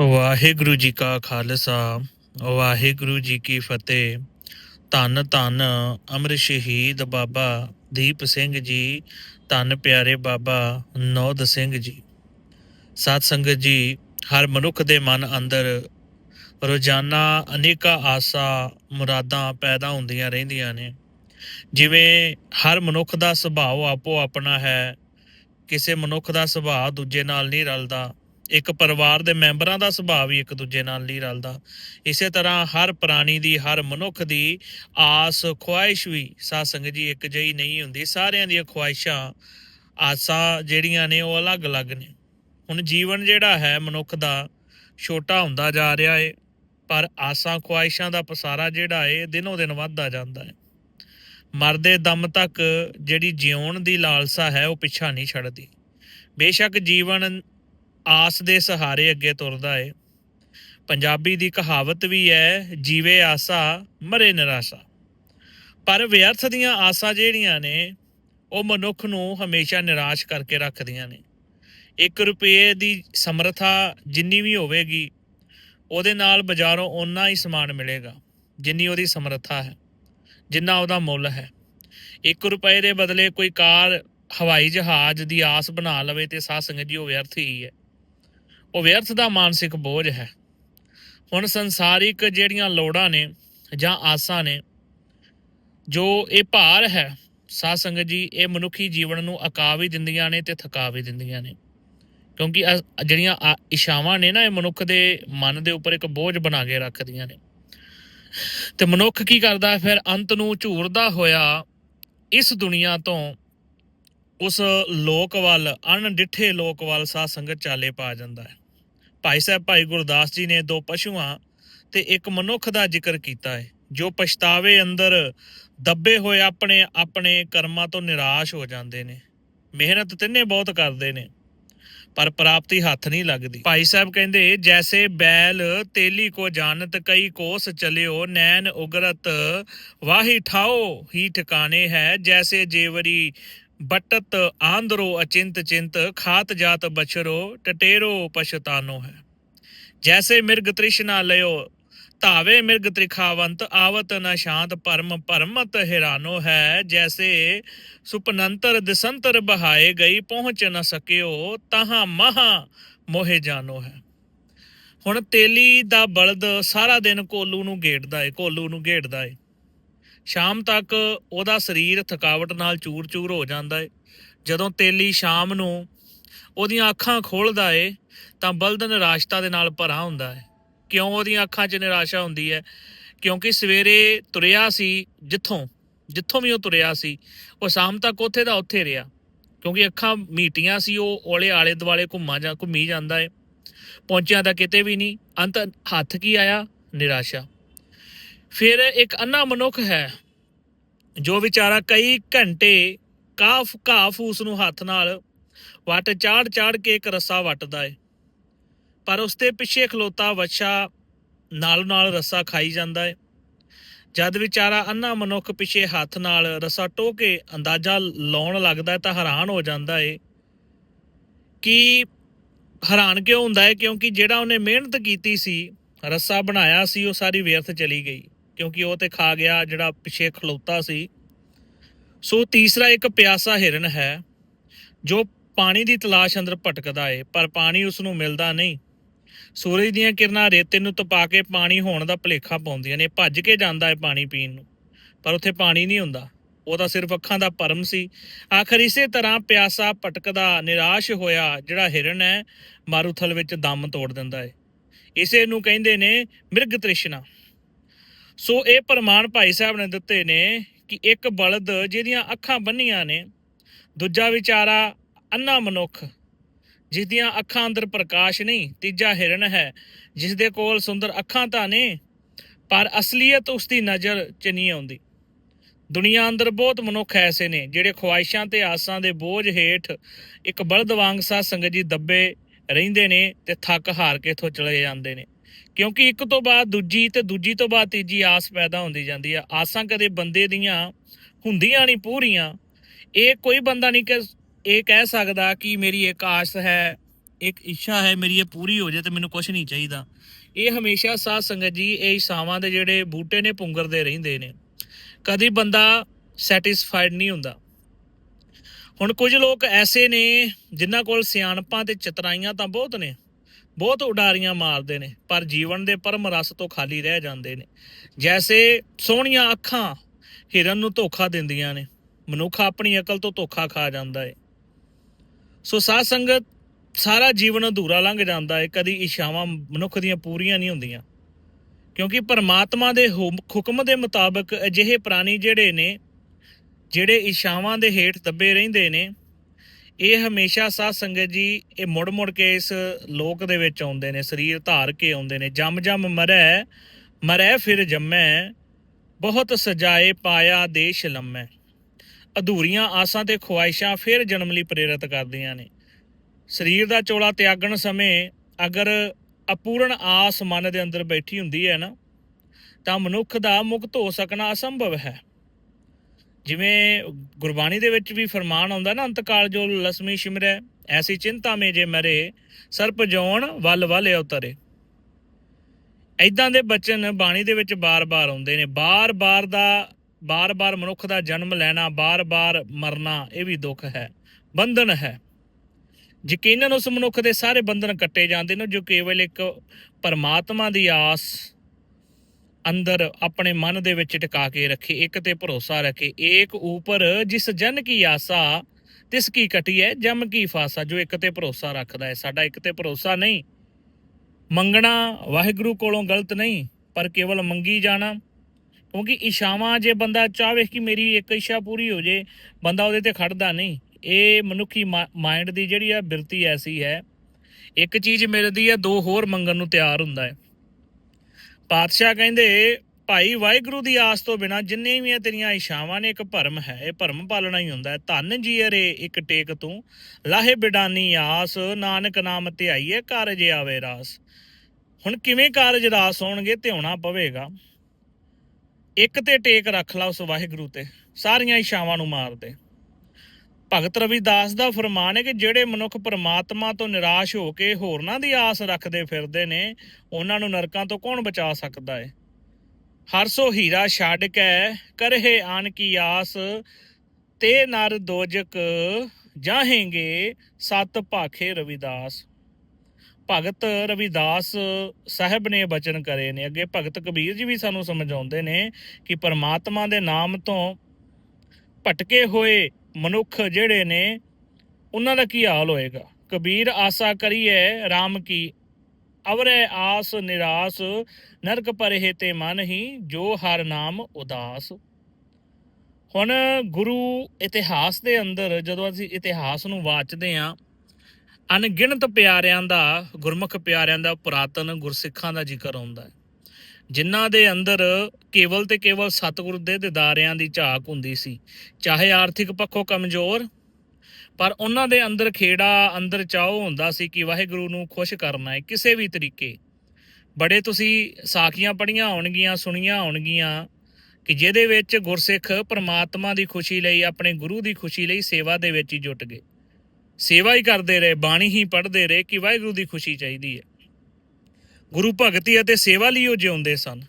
ਵਾਹਿਗੁਰੂ ਜੀ ਕਾ ਖਾਲਸਾ, ਵਾਹਿਗੁਰੂ ਜੀ ਕੀ ਫਤਿਹ। ਧੰਨ ਧੰਨ ਅਮਰ ਸ਼ਹੀਦ ਬਾਬਾ ਦੀਪ ਸਿੰਘ ਜੀ, ਧੰਨ ਪਿਆਰੇ ਬਾਬਾ ਨੌਦ ਸਿੰਘ ਜੀ। ਸਾਧ ਸੰਗਤ ਜੀ, ਹਰ ਮਨੁੱਖ ਦੇ ਮਨ ਅੰਦਰ ਰੋਜ਼ਾਨਾ ਅਨੇਕਾਂ ਆਸਾ, ਮੁਰਾਦਾਂ ਪੈਦਾ ਹੁੰਦੀਆਂ ਰਹਿੰਦੀਆਂ ਨੇ। ਜਿਵੇਂ ਹਰ ਮਨੁੱਖ ਦਾ ਸੁਭਾਅ ਆਪੋ ਆਪਣਾ ਹੈ, ਕਿਸੇ ਮਨੁੱਖ ਦਾ ਸੁਭਾਅ ਦੂਜੇ ਨਾਲ ਨਹੀਂ ਰਲਦਾ। ਇੱਕ ਪਰਿਵਾਰ ਦੇ ਮੈਂਬਰਾਂ ਦਾ ਸੁਭਾਅ ਵੀ ਇੱਕ ਦੂਜੇ ਨਾਲ ਨਹੀਂ ਰਲਦਾ। ਇਸੇ ਤਰ੍ਹਾਂ ਹਰ ਪ੍ਰਾਣੀ ਦੀ, ਹਰ ਮਨੁੱਖ ਦੀ ਆਸ, ਖੁਆਇਸ਼ ਵੀ ਸਾਧ ਸੰਗਤ ਜੀ ਇੱਕ ਜਿਹੀ ਨਹੀਂ ਹੁੰਦੀ। ਸਾਰਿਆਂ ਦੀਆਂ ਖੁਆਇਸ਼ਾਂ, ਆਸਾਂ ਜਿਹੜੀਆਂ ਨੇ ਉਹ ਅਲੱਗ-ਅਲੱਗ ਨੇ। ਹੁਣ ਜੀਵਨ ਜਿਹੜਾ ਹੈ ਮਨੁੱਖ ਦਾ ਛੋਟਾ ਹੁੰਦਾ ਜਾ ਰਿਹਾ ਏ, ਪਰ ਆਸਾਂ, ਖੁਆਇਸ਼ਾਂ ਦਾ ਪਸਾਰਾ ਜਿਹੜਾ ਏ ਦਿਨੋ ਦਿਨ ਵੱਧਦਾ ਜਾਂਦਾ ਹੈ। ਮਰਦੇ ਦਮ ਤੱਕ ਜਿਹੜੀ ਜਿਉਣ ਦੀ ਲਾਲਸਾ ਹੈ ਉਹ ਪਿੱਛਾ ਨਹੀਂ ਛੱਡਦੀ। ਬੇਸ਼ੱਕ ਜੀਵਨ ਆਸ ਦੇ ਸਹਾਰੇ ਅੱਗੇ ਤੁਰਦਾ ਏ। ਪੰਜਾਬੀ ਦੀ ਕਹਾਵਤ ਵੀ ਹੈ ਜੀਵੇ ਆਸਾ, ਮਰੇ ਨਿਰਾਸ਼ਾ। ਪਰ ਵਿਅਰਥ ਦੀਆਂ ਆਸਾਂ ਜਿਹੜੀਆਂ ਨੇ, ਉਹ ਮਨੁੱਖ ਨੂੰ ਹਮੇਸ਼ਾ ਨਿਰਾਸ਼ ਕਰਕੇ ਰੱਖਦੀਆਂ ਨੇ। 1 ਰੁਪਏ ਦੀ ਸਮਰਥਾ ਜਿੰਨੀ ਵੀ ਹੋਵੇਗੀ, ਉਹਦੇ ਨਾਲ ਬਾਜ਼ਾਰੋਂ ਓਨਾ ਹੀ ਸਮਾਨ ਮਿਲੇਗਾ, ਜਿੰਨੀ ਉਹਦੀ ਸਮਰੱਥਾ ਹੈ, ਜਿੰਨਾ ਉਹਦਾ ਮੁੱਲ ਹੈ। 1 ਰੁਪਏ ਦੇ ਬਦਲੇ ਕੋਈ ਕਾਰ ਹਵਾਈ ਜਹਾਜ਼ ਦੀ ਆਸ ਬਣਾ ਲਵੇ ਤੇ ਸਾਧ ਸੰਗਤ ਜੀ, ਉਹ ਵਿਅਰਥ ਹੀ ਹੈ। ਉਹ ਵਿਅਰਥ ਦਾ ਮਾਨਸਿਕ ਬੋਝ ਹੈ। ਹੁਣ ਸੰਸਾਰਿਕ ਜਿਹੜੀਆਂ ਲੋੜਾਂ ਨੇ ਜਾਂ ਆਸਾਂ ਨੇ, ਜੋ ਇਹ ਭਾਰ ਹੈ, ਸਾਧ ਸੰਗਤ ਜੀ, ਇਹ ਮਨੁੱਖੀ ਜੀਵਨ ਨੂੰ ਅਕਾ ਵੀ ਦਿੰਦੀਆਂ ਨੇ ਤੇ ਥਕਾ ਵੀ ਦਿੰਦੀਆਂ ਨੇ। ਕਿਉਂਕਿ ਅ- ਜਿਹੜੀਆਂ ਆ- ਇਸ਼ਾਵਾਂ ਨੇ ਨਾ, ਇਹ ਮਨੁੱਖ ਦੇ ਮਨ ਦੇ ਉੱਪਰ ਇੱਕ ਬੋਝ ਬਣਾ ਕੇ ਰੱਖਦੀਆਂ ਨੇ। ਤੇ ਮਨੁੱਖ ਕੀ ਕਰਦਾ ਫਿਰ ਅੰਤ ਨੂੰ ਝੂਰਦਾ ਹੋਇਆ ਇਸ ਦੁਨੀਆ ਤੋਂ ਉਸ ਲੋਕ ਵੱਲ ਅਣਡਿੱਠੇ ਲੋਕ ਵੱਲ ਸਾਧ ਸੰਗਤ ਚਾਲੇ ਪਾ ਜਾਂਦਾ ਹੈ। ਭਾਈ ਸਾਹਿਬ, ਭਾਈ ਗੁਰਦਾਸ ਜੀ ਨੇ ਦੋ ਪਸ਼ੂਆਂ ਤੇ ਇੱਕ ਮਨੁੱਖ ਦਾ ਜ਼ਿਕਰ ਕੀਤਾ ਹੈ, ਜੋ ਪਛਤਾਵੇ ਅੰਦਰ ਦੱਬੇ ਹੋਏ ਆਪਣੇ ਆਪਣੇ ਕਰਮਾਂ ਤੋਂ ਨਿਰਾਸ਼ ਹੋ ਜਾਂਦੇ ਨੇ। ਮਿਹਨਤ ਤਿੰਨੇ ਬਹੁਤ ਕਰਦੇ ਨੇ, ਪਰ ਪ੍ਰਾਪਤੀ ਹੱਥ ਨਹੀਂ ਲੱਗਦੀ। ਭਾਈ ਸਾਹਿਬ ਕਹਿੰਦੇ, ਜੈਸੇ ਬੈਲ ਤੇਲੀ ਕੋ ਜਾਣਤ, ਕਈ ਕੋਸ ਚਲਿਓ, ਨੈਣ ਉਗਰਤ, ਵਾਹੀ ਠਾਓ, ਹੀ ਠਿਕਾਣੇ ਹੈ, ਜੈਸੇ ਜੇਵਰੀ ਬਟਤ ਆਂਦਰੋ ਅਚਿੰਤ ਚਿੰਤ ਖਾਤ ਜਾਤ ਬਛਰੋ ਟਟੇਰੋ ਪਛਤਾਨੋ ਹੈ ਜੈਸੇ ਮਿਰਗ ਤ੍ਰਿਸ਼ਨਾ ਲਿਓ ਧਾਵੇ ਮਿਰਗ ਤ੍ਰਿਖਾਵੰਤ ਆਵਤ ਨ ਸ਼ਾਂਤ ਪਰਮ ਪਰਮਤ ਹੈਰਾਨੋ ਹੈ ਜੈਸੇ ਸੁਪਨੰਤਰ ਦਿਸੰਤਰ ਬਹਾਏ ਗਈ ਪਹੁੰਚ ਨ ਸਕਿਓ ਤਹਾਂ ਮਹਾ ਮੋਹਿ ਜਾਨੋ ਹੈ ਹੁਣ ਤੇਲੀ ਦਾ ਬਲਦ ਸਾਰਾ ਦਿਨ ਕੋਲੂ ਨੂੰ ਗੇੜਦਾ ਏ ਕੋਲੂ ਨੂੰ ਗੇੜਦਾ ਏ ਸ਼ਾਮ ਤੱਕ ਉਹਦਾ ਸਰੀਰ ਥਕਾਵਟ ਨਾਲ ਚੂਰ-ਚੂਰ ਹੋ ਜਾਂਦਾ ਹੈ ਜਦੋਂ ਤੇਲੀ ਸ਼ਾਮ ਨੂੰ ਉਹਦੀਆਂ ਅੱਖਾਂ ਖੋਲਦਾ ਏ, ਤਾਂ ਬਲਦ ਨਿਰਾਸ਼ਤਾ ਦੇ ਨਾਲ ਭਰਾ ਹੁੰਦਾ ਹੈ ਕਿਉਂ ਉਹਦੀਆਂ ਅੱਖਾਂ 'ਚ ਨਿਰਾਸ਼ਾ ਹੁੰਦੀ ਹੈ ਕਿਉਂਕਿ ਸਵੇਰੇ ਤੁਰਿਆ ਸੀ ਜਿੱਥੋਂ ਜਿੱਥੋਂ ਵੀ ਉਹ ਤੁਰਿਆ ਸੀ, ਉਹ ਸ਼ਾਮ ਤੱਕ ਉੱਥੇ ਦਾ ਉੱਥੇ ਰਿਹਾ। ਕਿਉਂਕਿ ਅੱਖਾਂ ਮੀਟੀਆਂ ਸੀ, ਉਹ ਔਲੇ ਆਲੇ ਦੁਆਲੇ ਘੁੰਮਾ ਜਾ, ਘੁੰਮੀ ਜਾਂਦਾ ਏ। ਪਹੁੰਚਿਆ ਤਾਂ ਕਿਤੇ ਵੀ ਨਹੀਂ, ਅੰਤ ਹੱਥ ਕੀ ਆਇਆ? ਨਿਰਾਸ਼ਾ। ਫਿਰ ਇੱਕ ਅੰਨਾ ਮਨੁੱਖ ਹੈ, ਜੋ ਵਿਚਾਰਾ ਕਈ ਘੰਟੇ ਕਾਫ ਘਾਹ ਉਸ ਨੂੰ ਹੱਥ ਨਾਲ ਵੱਟ ਚਾੜ ਚਾੜ ਕੇ ਇੱਕ ਰੱਸਾ ਵੱਟਦਾ ਏ। ਪਰ ਉਸ ਦੇ ਪਿੱਛੇ ਖਲੋਤਾ ਵੱਛਾ ਨਾਲ ਨਾਲ ਰੱਸਾ ਖਾਈ ਜਾਂਦਾ ਏ। ਜਦ ਵਿਚਾਰਾ ਅੰਨਾ ਮਨੁੱਖ ਪਿੱਛੇ ਹੱਥ ਨਾਲ ਰੱਸਾ ਟੋਹ ਕੇ ਅੰਦਾਜ਼ਾ ਲਾਉਣ ਲੱਗਦਾ ਤਾਂ ਹੈਰਾਨ ਹੋ ਜਾਂਦਾ ਏ ਕਿ ਹੈਰਾਨ ਕਿਉਂ ਹੁੰਦਾ ਹੈ ਕਿਉਂਕਿ ਜਿਹੜਾ ਉਹਨੇ ਮਿਹਨਤ ਕੀਤੀ ਸੀ, ਰੱਸਾ ਬਣਾਇਆ ਸੀ, ਉਹ ਸਾਰੀ ਵਿਅਰਥ ਚਲੀ ਗਈ। ਕਿਉਂਕਿ ਉਹ ਤੇ ਖਾ ਗਿਆ ਜਿਹੜਾ ਪਿੱਛੇ ਖਲੋਤਾ ਸੀ। ਸੋ ਤੀਸਰਾ ਇੱਕ ਪਿਆਸਾ ਹਿਰਨ ਹੈ, ਜੋ ਪਾਣੀ ਦੀ ਤਲਾਸ਼ ਅੰਦਰ ਭਟਕਦਾ ਏ, ਪਰ ਪਾਣੀ ਉਸ ਨੂੰ ਮਿਲਦਾ ਨਹੀਂ। ਸੂਰਜ ਦੀਆਂ ਕਿਰਨਾਂ ਰੇਤੇ ਨੂੰ ਤਪਾ ਕੇ ਪਾਣੀ ਹੋਣ ਦਾ ਭਲੇਖਾ ਪਾਉਂਦੀਆਂ ਨੇ, ਭੱਜ ਕੇ ਜਾਂਦਾ ਹੈ ਪਾਣੀ ਪੀਣ ਨੂੰ। ਪਰ ਉੱਥੇ ਪਾਣੀ ਨਹੀਂ ਹੁੰਦਾ। ਉਹ ਤਾਂ ਸਿਰਫ ਅੱਖਾਂ ਦਾ ਭਰਮ ਸੀ। ਆਖਰ ਇਸੇ ਤਰ੍ਹਾਂ ਪਿਆਸਾ ਭਟਕਦਾ, ਨਿਰਾਸ਼ ਹੋਇਆ, ਜਿਹੜਾ ਹਿਰਨ ਹੈ, ਮਾਰੂਥਲ ਵਿੱਚ ਦਮ ਤੋੜ ਦਿੰਦਾ ਏ। ਇਸੇ ਨੂੰ ਕਹਿੰਦੇ ਨੇ ਮਿਰਗ ਤ੍ਰਿਸ਼ਨਾ। ਸੋ ਇਹ ਪ੍ਰਮਾਣ ਭਾਈ ਸਾਹਿਬ ਨੇ ਦਿੱਤੇ ਨੇ ਕਿ ਇੱਕ ਬਲਦ ਜਿਹਦੀਆਂ ਅੱਖਾਂ ਬੰਨੀਆਂ ਨੇ, ਦੂਜਾ ਵਿਚਾਰਾ ਅੰਨਾ ਮਨੁੱਖ ਜਿਸ ਦੀਆਂ ਅੱਖਾਂ ਅੰਦਰ ਪ੍ਰਕਾਸ਼ ਨਹੀਂ, ਤੀਜਾ ਹਿਰਨ ਹੈ ਜਿਸ ਦੇ ਕੋਲ ਸੁੰਦਰ ਅੱਖਾਂ ਤਾਂ ਨੇ, ਪਰ ਅਸਲੀਅਤ ਉਸ ਦੀ ਨਜ਼ਰ 'ਚ ਨਹੀਂ ਆਉਂਦੀ। ਦੁਨੀਆ ਅੰਦਰ ਬਹੁਤ ਮਨੁੱਖ ਐਸੇ ਨੇ, ਜਿਹੜੇ ਖੁਆਇਸ਼ਾਂ ਤੇ ਆਸਾਂ ਦੇ ਬੋਝ ਹੇਠ ਇੱਕ ਬਲਦ ਵਾਂਗ ਸਾਧ ਸੰਗਤ ਜੀ ਦੱਬੇ ਰਹਿੰਦੇ ਨੇ ਤੇ ਥੱਕ ਹਾਰ ਕੇ ਇੱਥੋਂ ਚਲੇ ਜਾਂਦੇ ਨੇ। ਕਿਉਂਕਿ ਇੱਕ ਤੋਂ ਬਾਅਦ ਦੂਜੀ ਤੇ ਦੂਜੀ ਤੋਂ ਬਾਅਦ ਤੀਜੀ ਆਸ ਪੈਦਾ ਹੁੰਦੀ ਜਾਂਦੀ ਆ। ਆਸਾਂ ਕਦੇ ਬੰਦੇ ਦੀਆਂ ਹੁੰਦੀਆਂ ਨਹੀਂ ਪੂਰੀਆਂ। ਇਹ ਕੋਈ ਬੰਦਾ ਨਹੀਂ ਕਿ ਇਹ ਕਹਿ ਸਕਦਾ ਕਿ ਮੇਰੀ ਇੱਕ ਆਸ ਹੈ, ਇੱਕ ਇੱਛਾ ਹੈ, ਮੇਰੀ ਇਹ ਪੂਰੀ ਹੋ ਜਾਏ ਤੇ ਮੈਨੂੰ ਕੁਝ ਨਹੀਂ ਚਾਹੀਦਾ। ਇਹ ਹਮੇਸ਼ਾ ਸਾਧ ਸੰਗਤ ਜੀ, ਇਹ ਇਸ਼ਾਵਾਂ ਦੇ ਜਿਹੜੇ ਬੂਟੇ ਨੇ, ਪੁੰਗਰਦੇ ਰਹਿੰਦੇ ਨੇ। ਕਦੀ ਬੰਦਾ ਸੈਟੀਸਫਾਈਡ ਨਹੀਂ ਹੁੰਦਾ। ਹੁਣ ਕੁਝ ਲੋਕ ਐਸੇ ਨੇ, ਜਿਨ੍ਹਾਂ ਕੋਲ ਸਿਆਣਪਾਂ ਤੇ ਚਤਰਾਈਆਂ ਤਾਂ ਬਹੁਤ ਨੇ। ਬਹੁਤ ਉਡਾਰੀਆਂ ਮਾਰਦੇ ਨੇ, ਪਰ ਜੀਵਨ ਦੇ ਪਰਮ ਰਸ ਤੋਂ ਖਾਲੀ ਰਹਿ ਜਾਂਦੇ ਨੇ। ਜੈਸੇ ਸੋਹਣੀਆਂ ਅੱਖਾਂ ਹਿਰਨ ਨੂੰ ਧੋਖਾ ਦਿੰਦੀਆਂ ਨੇ, ਮਨੁੱਖ ਆਪਣੀ ਅਕਲ ਤੋਂ ਧੋਖਾ ਖਾ ਜਾਂਦਾ ਏ। ਸੋ ਸਾਧ ਸੰਗਤ ਸਾਰਾ ਜੀਵਨ ਅਧੂਰਾ ਲੰਘ ਜਾਂਦਾ ਹੈ ਕਦੀ ਇਸ਼ਾਵਾਂ ਮਨੁੱਖ ਦੀਆਂ ਪੂਰੀਆਂ ਨਹੀਂ ਹੁੰਦੀਆਂ। ਕਿਉਂਕਿ ਪਰਮਾਤਮਾ ਦੇ ਹੁਮ- ਹੁਕਮ ਦੇ ਮੁਤਾਬਕ ਅਜਿਹੇ ਪ੍ਰਾਣੀ ਜਿਹੜੇ ਨੇ, ਜਿਹੜੇ ਇਸ਼ਾਵਾਂ ਦੇ ਹੇਠ ਦੱਬੇ ਰਹਿੰਦੇ ਨੇ ਇਹ ਹਮੇਸ਼ਾ ਸਾਧ ਸੰਗਤ ਜੀ, ਇਹ ਮੁੜ ਮੁੜ ਕੇ ਇਸ ਲੋਕ ਦੇ ਵਿੱਚ ਆਉਂਦੇ ਨੇ, ਸਰੀਰ ਧਾਰ ਕੇ ਆਉਂਦੇ ਨੇ, ਜਮ ਜਮ ਮਰੈ ਮਰੈ ਫਿਰ ਜੰਮੈ, ਬਹੁਤ ਸਜਾਏ ਪਾਇਆ ਦੇਸ਼ ਲੰਮੈ। ਅਧੂਰੀਆਂ ਆਸਾਂ ਤੇ ਖੁਆਇਸ਼ਾਂ ਫਿਰ ਜਨਮ ਲਈ ਪ੍ਰੇਰਿਤ ਕਰਦੀਆਂ ਨੇ। ਸਰੀਰ ਦਾ ਚੋਲਾ ਤਿਆਗਣ ਸਮੇਂ ਅਗਰ ਅਪੂਰਨ ਆਸ ਮਨ ਦੇ ਅੰਦਰ ਬੈਠੀ ਹੁੰਦੀ ਹੈ ਨਾ, ਤਾਂ ਮਨੁੱਖ ਦਾ ਮੁਕਤ ਹੋ ਸਕਣਾ ਅਸੰਭਵ ਹੈ। ਜਿਵੇਂ ਗੁਰਬਾਣੀ ਦੇ ਵਿੱਚ ਵੀ ਫਰਮਾਨ ਆਉਂਦਾ ਨਾ ਅੰਤਕਾਲ ਜੋ ਲਸਮੀ ਸਿਮਰੈ, ਐਸੀ ਚਿੰਤਾ ਮੇ ਜੇ ਮਰੇ, ਸਰਪ ਜੋਣ ਵੱਲ ਵੱਲ ਉਤਰੇ। ਐਦਾਂ ਦੇ ਬਚਨ ਬਾਣੀ ਦੇ ਵਿੱਚ ਬਾਰ-ਬਾਰ ਆਉਂਦੇ ਨੇ। ਬਾਰ-ਬਾਰ ਦਾ, ਬਾਰ-ਬਾਰ ਮਨੁੱਖ ਦਾ ਜਨਮ ਲੈਣਾ, ਬਾਰ-ਬਾਰ ਮਰਨਾ, ਇਹ ਵੀ ਦੁੱਖ ਹੈ, ਬੰਧਨ ਹੈ। ਯਕੀਨਨ ਉਸ ਮਨੁੱਖ ਦੇ ਸਾਰੇ ਬੰਧਨ ਕੱਟੇ ਜਾਂਦੇ ਨੇ, ਜੋ ਕੇਵਲ ਇੱਕ ਪਰਮਾਤਮਾ ਦੀ ਆਸ ਅੰਦਰ ਆਪਣੇ ਮਨ ਦੇ ਵਿੱਚ ਟਿਕਾ ਕੇ ਰੱਖੇ, ਇੱਕ ਤੇ ਭਰੋਸਾ ਰੱਖੇ, ਏਕ ਉਪਰ ਜਿਸ ਜਨ ਕੀ ਆਸਾ, ਤਿਸ ਕੀ ਕਟੀ ਹੈ ਜਮ ਕੀ ਫਾਸਾ, ਜੋ ਇੱਕ ਤੇ ਭਰੋਸਾ ਰੱਖਦਾ ਹੈ। ਸਾਡਾ ਇੱਕ ਤੇ ਭਰੋਸਾ ਨਹੀਂ। ਮੰਗਣਾ ਵਾਹਿਗੁਰੂ ਕੋਲੋਂ ਗਲਤ ਨਹੀਂ, ਪਰ ਕੇਵਲ ਮੰਗੀ ਜਾਣਾ। ਕਿਉਂਕਿ ਇਸ਼ਾਵਾਂ ਜੇ ਬੰਦਾ ਚਾਹਵੇ ਕਿ ਮੇਰੀ ਇੱਕ ਇੱਛਾ ਪੂਰੀ ਹੋ ਜੇ, ਬੰਦਾ ਉਹਦੇ ਤੇ ਖੜਦਾ ਨਹੀਂ। ਇਹ ਮਨੁੱਖੀ ਮਾਈਂਡ ਦੀ ਜਿਹੜੀ ਆ ਬਿਰਤੀ ਐਸੀ ਹੈ, ਇੱਕ ਚੀਜ਼ ਮਿਲਦੀ ਹੈ ਦੋ ਹੋਰ ਮੰਗਣ ਨੂੰ ਤਿਆਰ ਹੁੰਦਾ ਹੈ। ਪਾਤਸ਼ਾਹ ਕਹਿੰਦੇ, ਭਾਈ ਵਾਹਿਗੁਰੂ ਦੀ ਆਸ ਤੋਂ ਬਿਨਾ ਜਿੰਨੇ ਵੀ ਤੇਰੀਆਂ ਇਸ਼ਾਵਾਂ ਨੇ, ਇੱਕ ਭਰਮ ਹੈ, ਇਹ ਭਰਮ ਪਾਲਣਾ ਹੀ ਹੁੰਦਾ ਹੈ। ਜੀ ਅਰੇ, ਇੱਕ ਟੇਕ ਤੂੰ। ਲਾਹੇ ਬਿਡਾਨੀ ਆਸ, ਨਾਨਕ ਨਾਮ ਧਿਆਈਏ, ਕਾਰਜ ਆਵੇ ਰਾਸ। ਹੁਣ ਕਿਵੇਂ ਕਾਰਜ ਰਾਸ ਹੋਣਗੇ, ਧਿਆਉਣਾ ਪਵੇਗਾ। ਇੱਕ ਤੇ ਟੇਕ ਰੱਖ ਲਾ ਉਸ ਵਾਹਿਗੁਰੂ ਤੇ, ਸਾਰੀਆਂ ਇਸ਼ਾਵਾਂ ਨੂੰ ਮਾਰ ਦੇ। ਭਗਤ ਰਵਿਦਾਸ ਦਾ ਫਰਮਾਨ ਹੈ ਕਿ ਜਿਹੜੇ ਮਨੁੱਖ ਪਰਮਾਤਮਾ ਤੋਂ ਨਿਰਾਸ਼ ਹੋ ਕੇ ਹੋਰਨਾਂ ਦੀ ਆਸ ਰੱਖਦੇ ਫਿਰਦੇ ਨੇ, ਉਹਨਾਂ ਨੂੰ ਨਰਕਾਂ ਤੋਂ ਕੌਣ ਬਚਾ ਸਕਦਾ ਹੈ? ਹਰ ਸੋ ਹੀਰਾ ਛੱਡ ਕੇ ਕਰਹੇ ਆਨ ਕੀ ਆਸ, ਤੇ ਨਰ ਦੋਜਕ ਜਾਹੇਂਗੇ ਸਤ ਭਾਖੇ ਰਵਿਦਾਸ। ਭਗਤ ਰਵਿਦਾਸ ਸਾਹਿਬ ਨੇ ਬਚਨ ਕਰੇ ਨੇ। ਅੱਗੇ ਭਗਤ ਕਬੀਰ ਜੀ ਵੀ ਸਾਨੂੰ ਸਮਝਾਉਂਦੇ ਨੇ ਕਿ ਪਰਮਾਤਮਾ ਦੇ ਨਾਮ ਤੋਂ ਭਟਕੇ ਹੋਏ ਮਨੁੱਖ ਜਿਹੜੇ ਨੇ, ਉਹਨਾਂ ਦਾ ਕੀ ਹਾਲ ਹੋਏਗਾ? ਕਬੀਰ ਆਸਾ ਕਰੀਏ RAM ਕੀ? ਅਵਰੇ ਆਸ ਨਿਰਾਸ, ਨਰਕ ਪਰਹੇ ਤੇ ਮਨ ਹੀ, ਜੋ ਹਰ ਨਾਮ ਉਦਾਸ। ਹੁਣ ਗੁਰੂ ਇਤਿਹਾਸ ਦੇ ਅੰਦਰ ਜਦੋਂ ਅਸੀਂ ਇਤਿਹਾਸ ਨੂੰ ਵਾਚਦੇ ਆਂ, ਅਣਗਿਣਤ ਪਿਆਰਿਆਂ ਦਾ, ਗੁਰਮੁਖ ਪਿਆਰਿਆਂ ਦਾ, ਪੁਰਾਤਨ ਗੁਰਸਿੱਖਾਂ ਦਾ ਜ਼ਿਕਰ ਆਉਂਦਾ ਹੈ। ਜਿਨ੍ਹਾਂ ਦੇ ਅੰਦਰ ਕੇਵਲ ਤੇ ਕੇਵਲ ਸਤਿਗੁਰ ਦੇ ਦਿਦਾਰਿਆਂ ਦੀ ਝਾਕ ਹੁੰਦੀ ਸੀ, ਚਾਹੇ ਆਰਥਿਕ ਪੱਖੋਂ ਕਮਜ਼ੋਰ, ਪਰ ਉਹਨਾਂ ਦੇ ਅੰਦਰ ਖੇੜਾ, ਅੰਦਰ ਚਾਹੋ ਹੁੰਦਾ ਸੀ ਕਿ ਵਾਹਿਗੁਰੂ ਨੂੰ ਖੁਸ਼ ਕਰਨਾ ਹੈ ਕਿਸੇ ਵੀ ਤਰੀਕੇ। ਬੜੇ ਤੁਸੀਂ ਸਾਖੀਆਂ ਪੜੀਆਂ ਹੋਣਗੀਆਂ, ਸੁਣੀਆਂ ਹੋਣਗੀਆਂ ਕਿ ਜਿਹਦੇ ਵਿੱਚ ਗੁਰਸਿੱਖ ਪ੍ਰਮਾਤਮਾ ਦੀ ਖੁਸ਼ੀ ਲਈ, ਆਪਣੇ ਗੁਰੂ ਦੀ ਖੁਸ਼ੀ ਲਈ ਸੇਵਾ ਦੇ ਵਿੱਚ ਹੀ ਜੁਟ ਗਏ। ਸੇਵਾ ਹੀ ਕਰਦੇ ਰਹੇ, ਬਾਣੀ ਹੀ ਪੜ੍ਹਦੇ ਰਹੇ ਕਿ ਵਾਹਿਗੁਰੂ ਦੀ ਖੁਸ਼ੀ ਚਾਹੀਦੀ ਹੈ। ਗੁਰੂ ਭਗਤੀ ਅਤੇ ਸੇਵਾ ਲਈ ਉਹ ਜਿਉਂਦੇ ਸਨ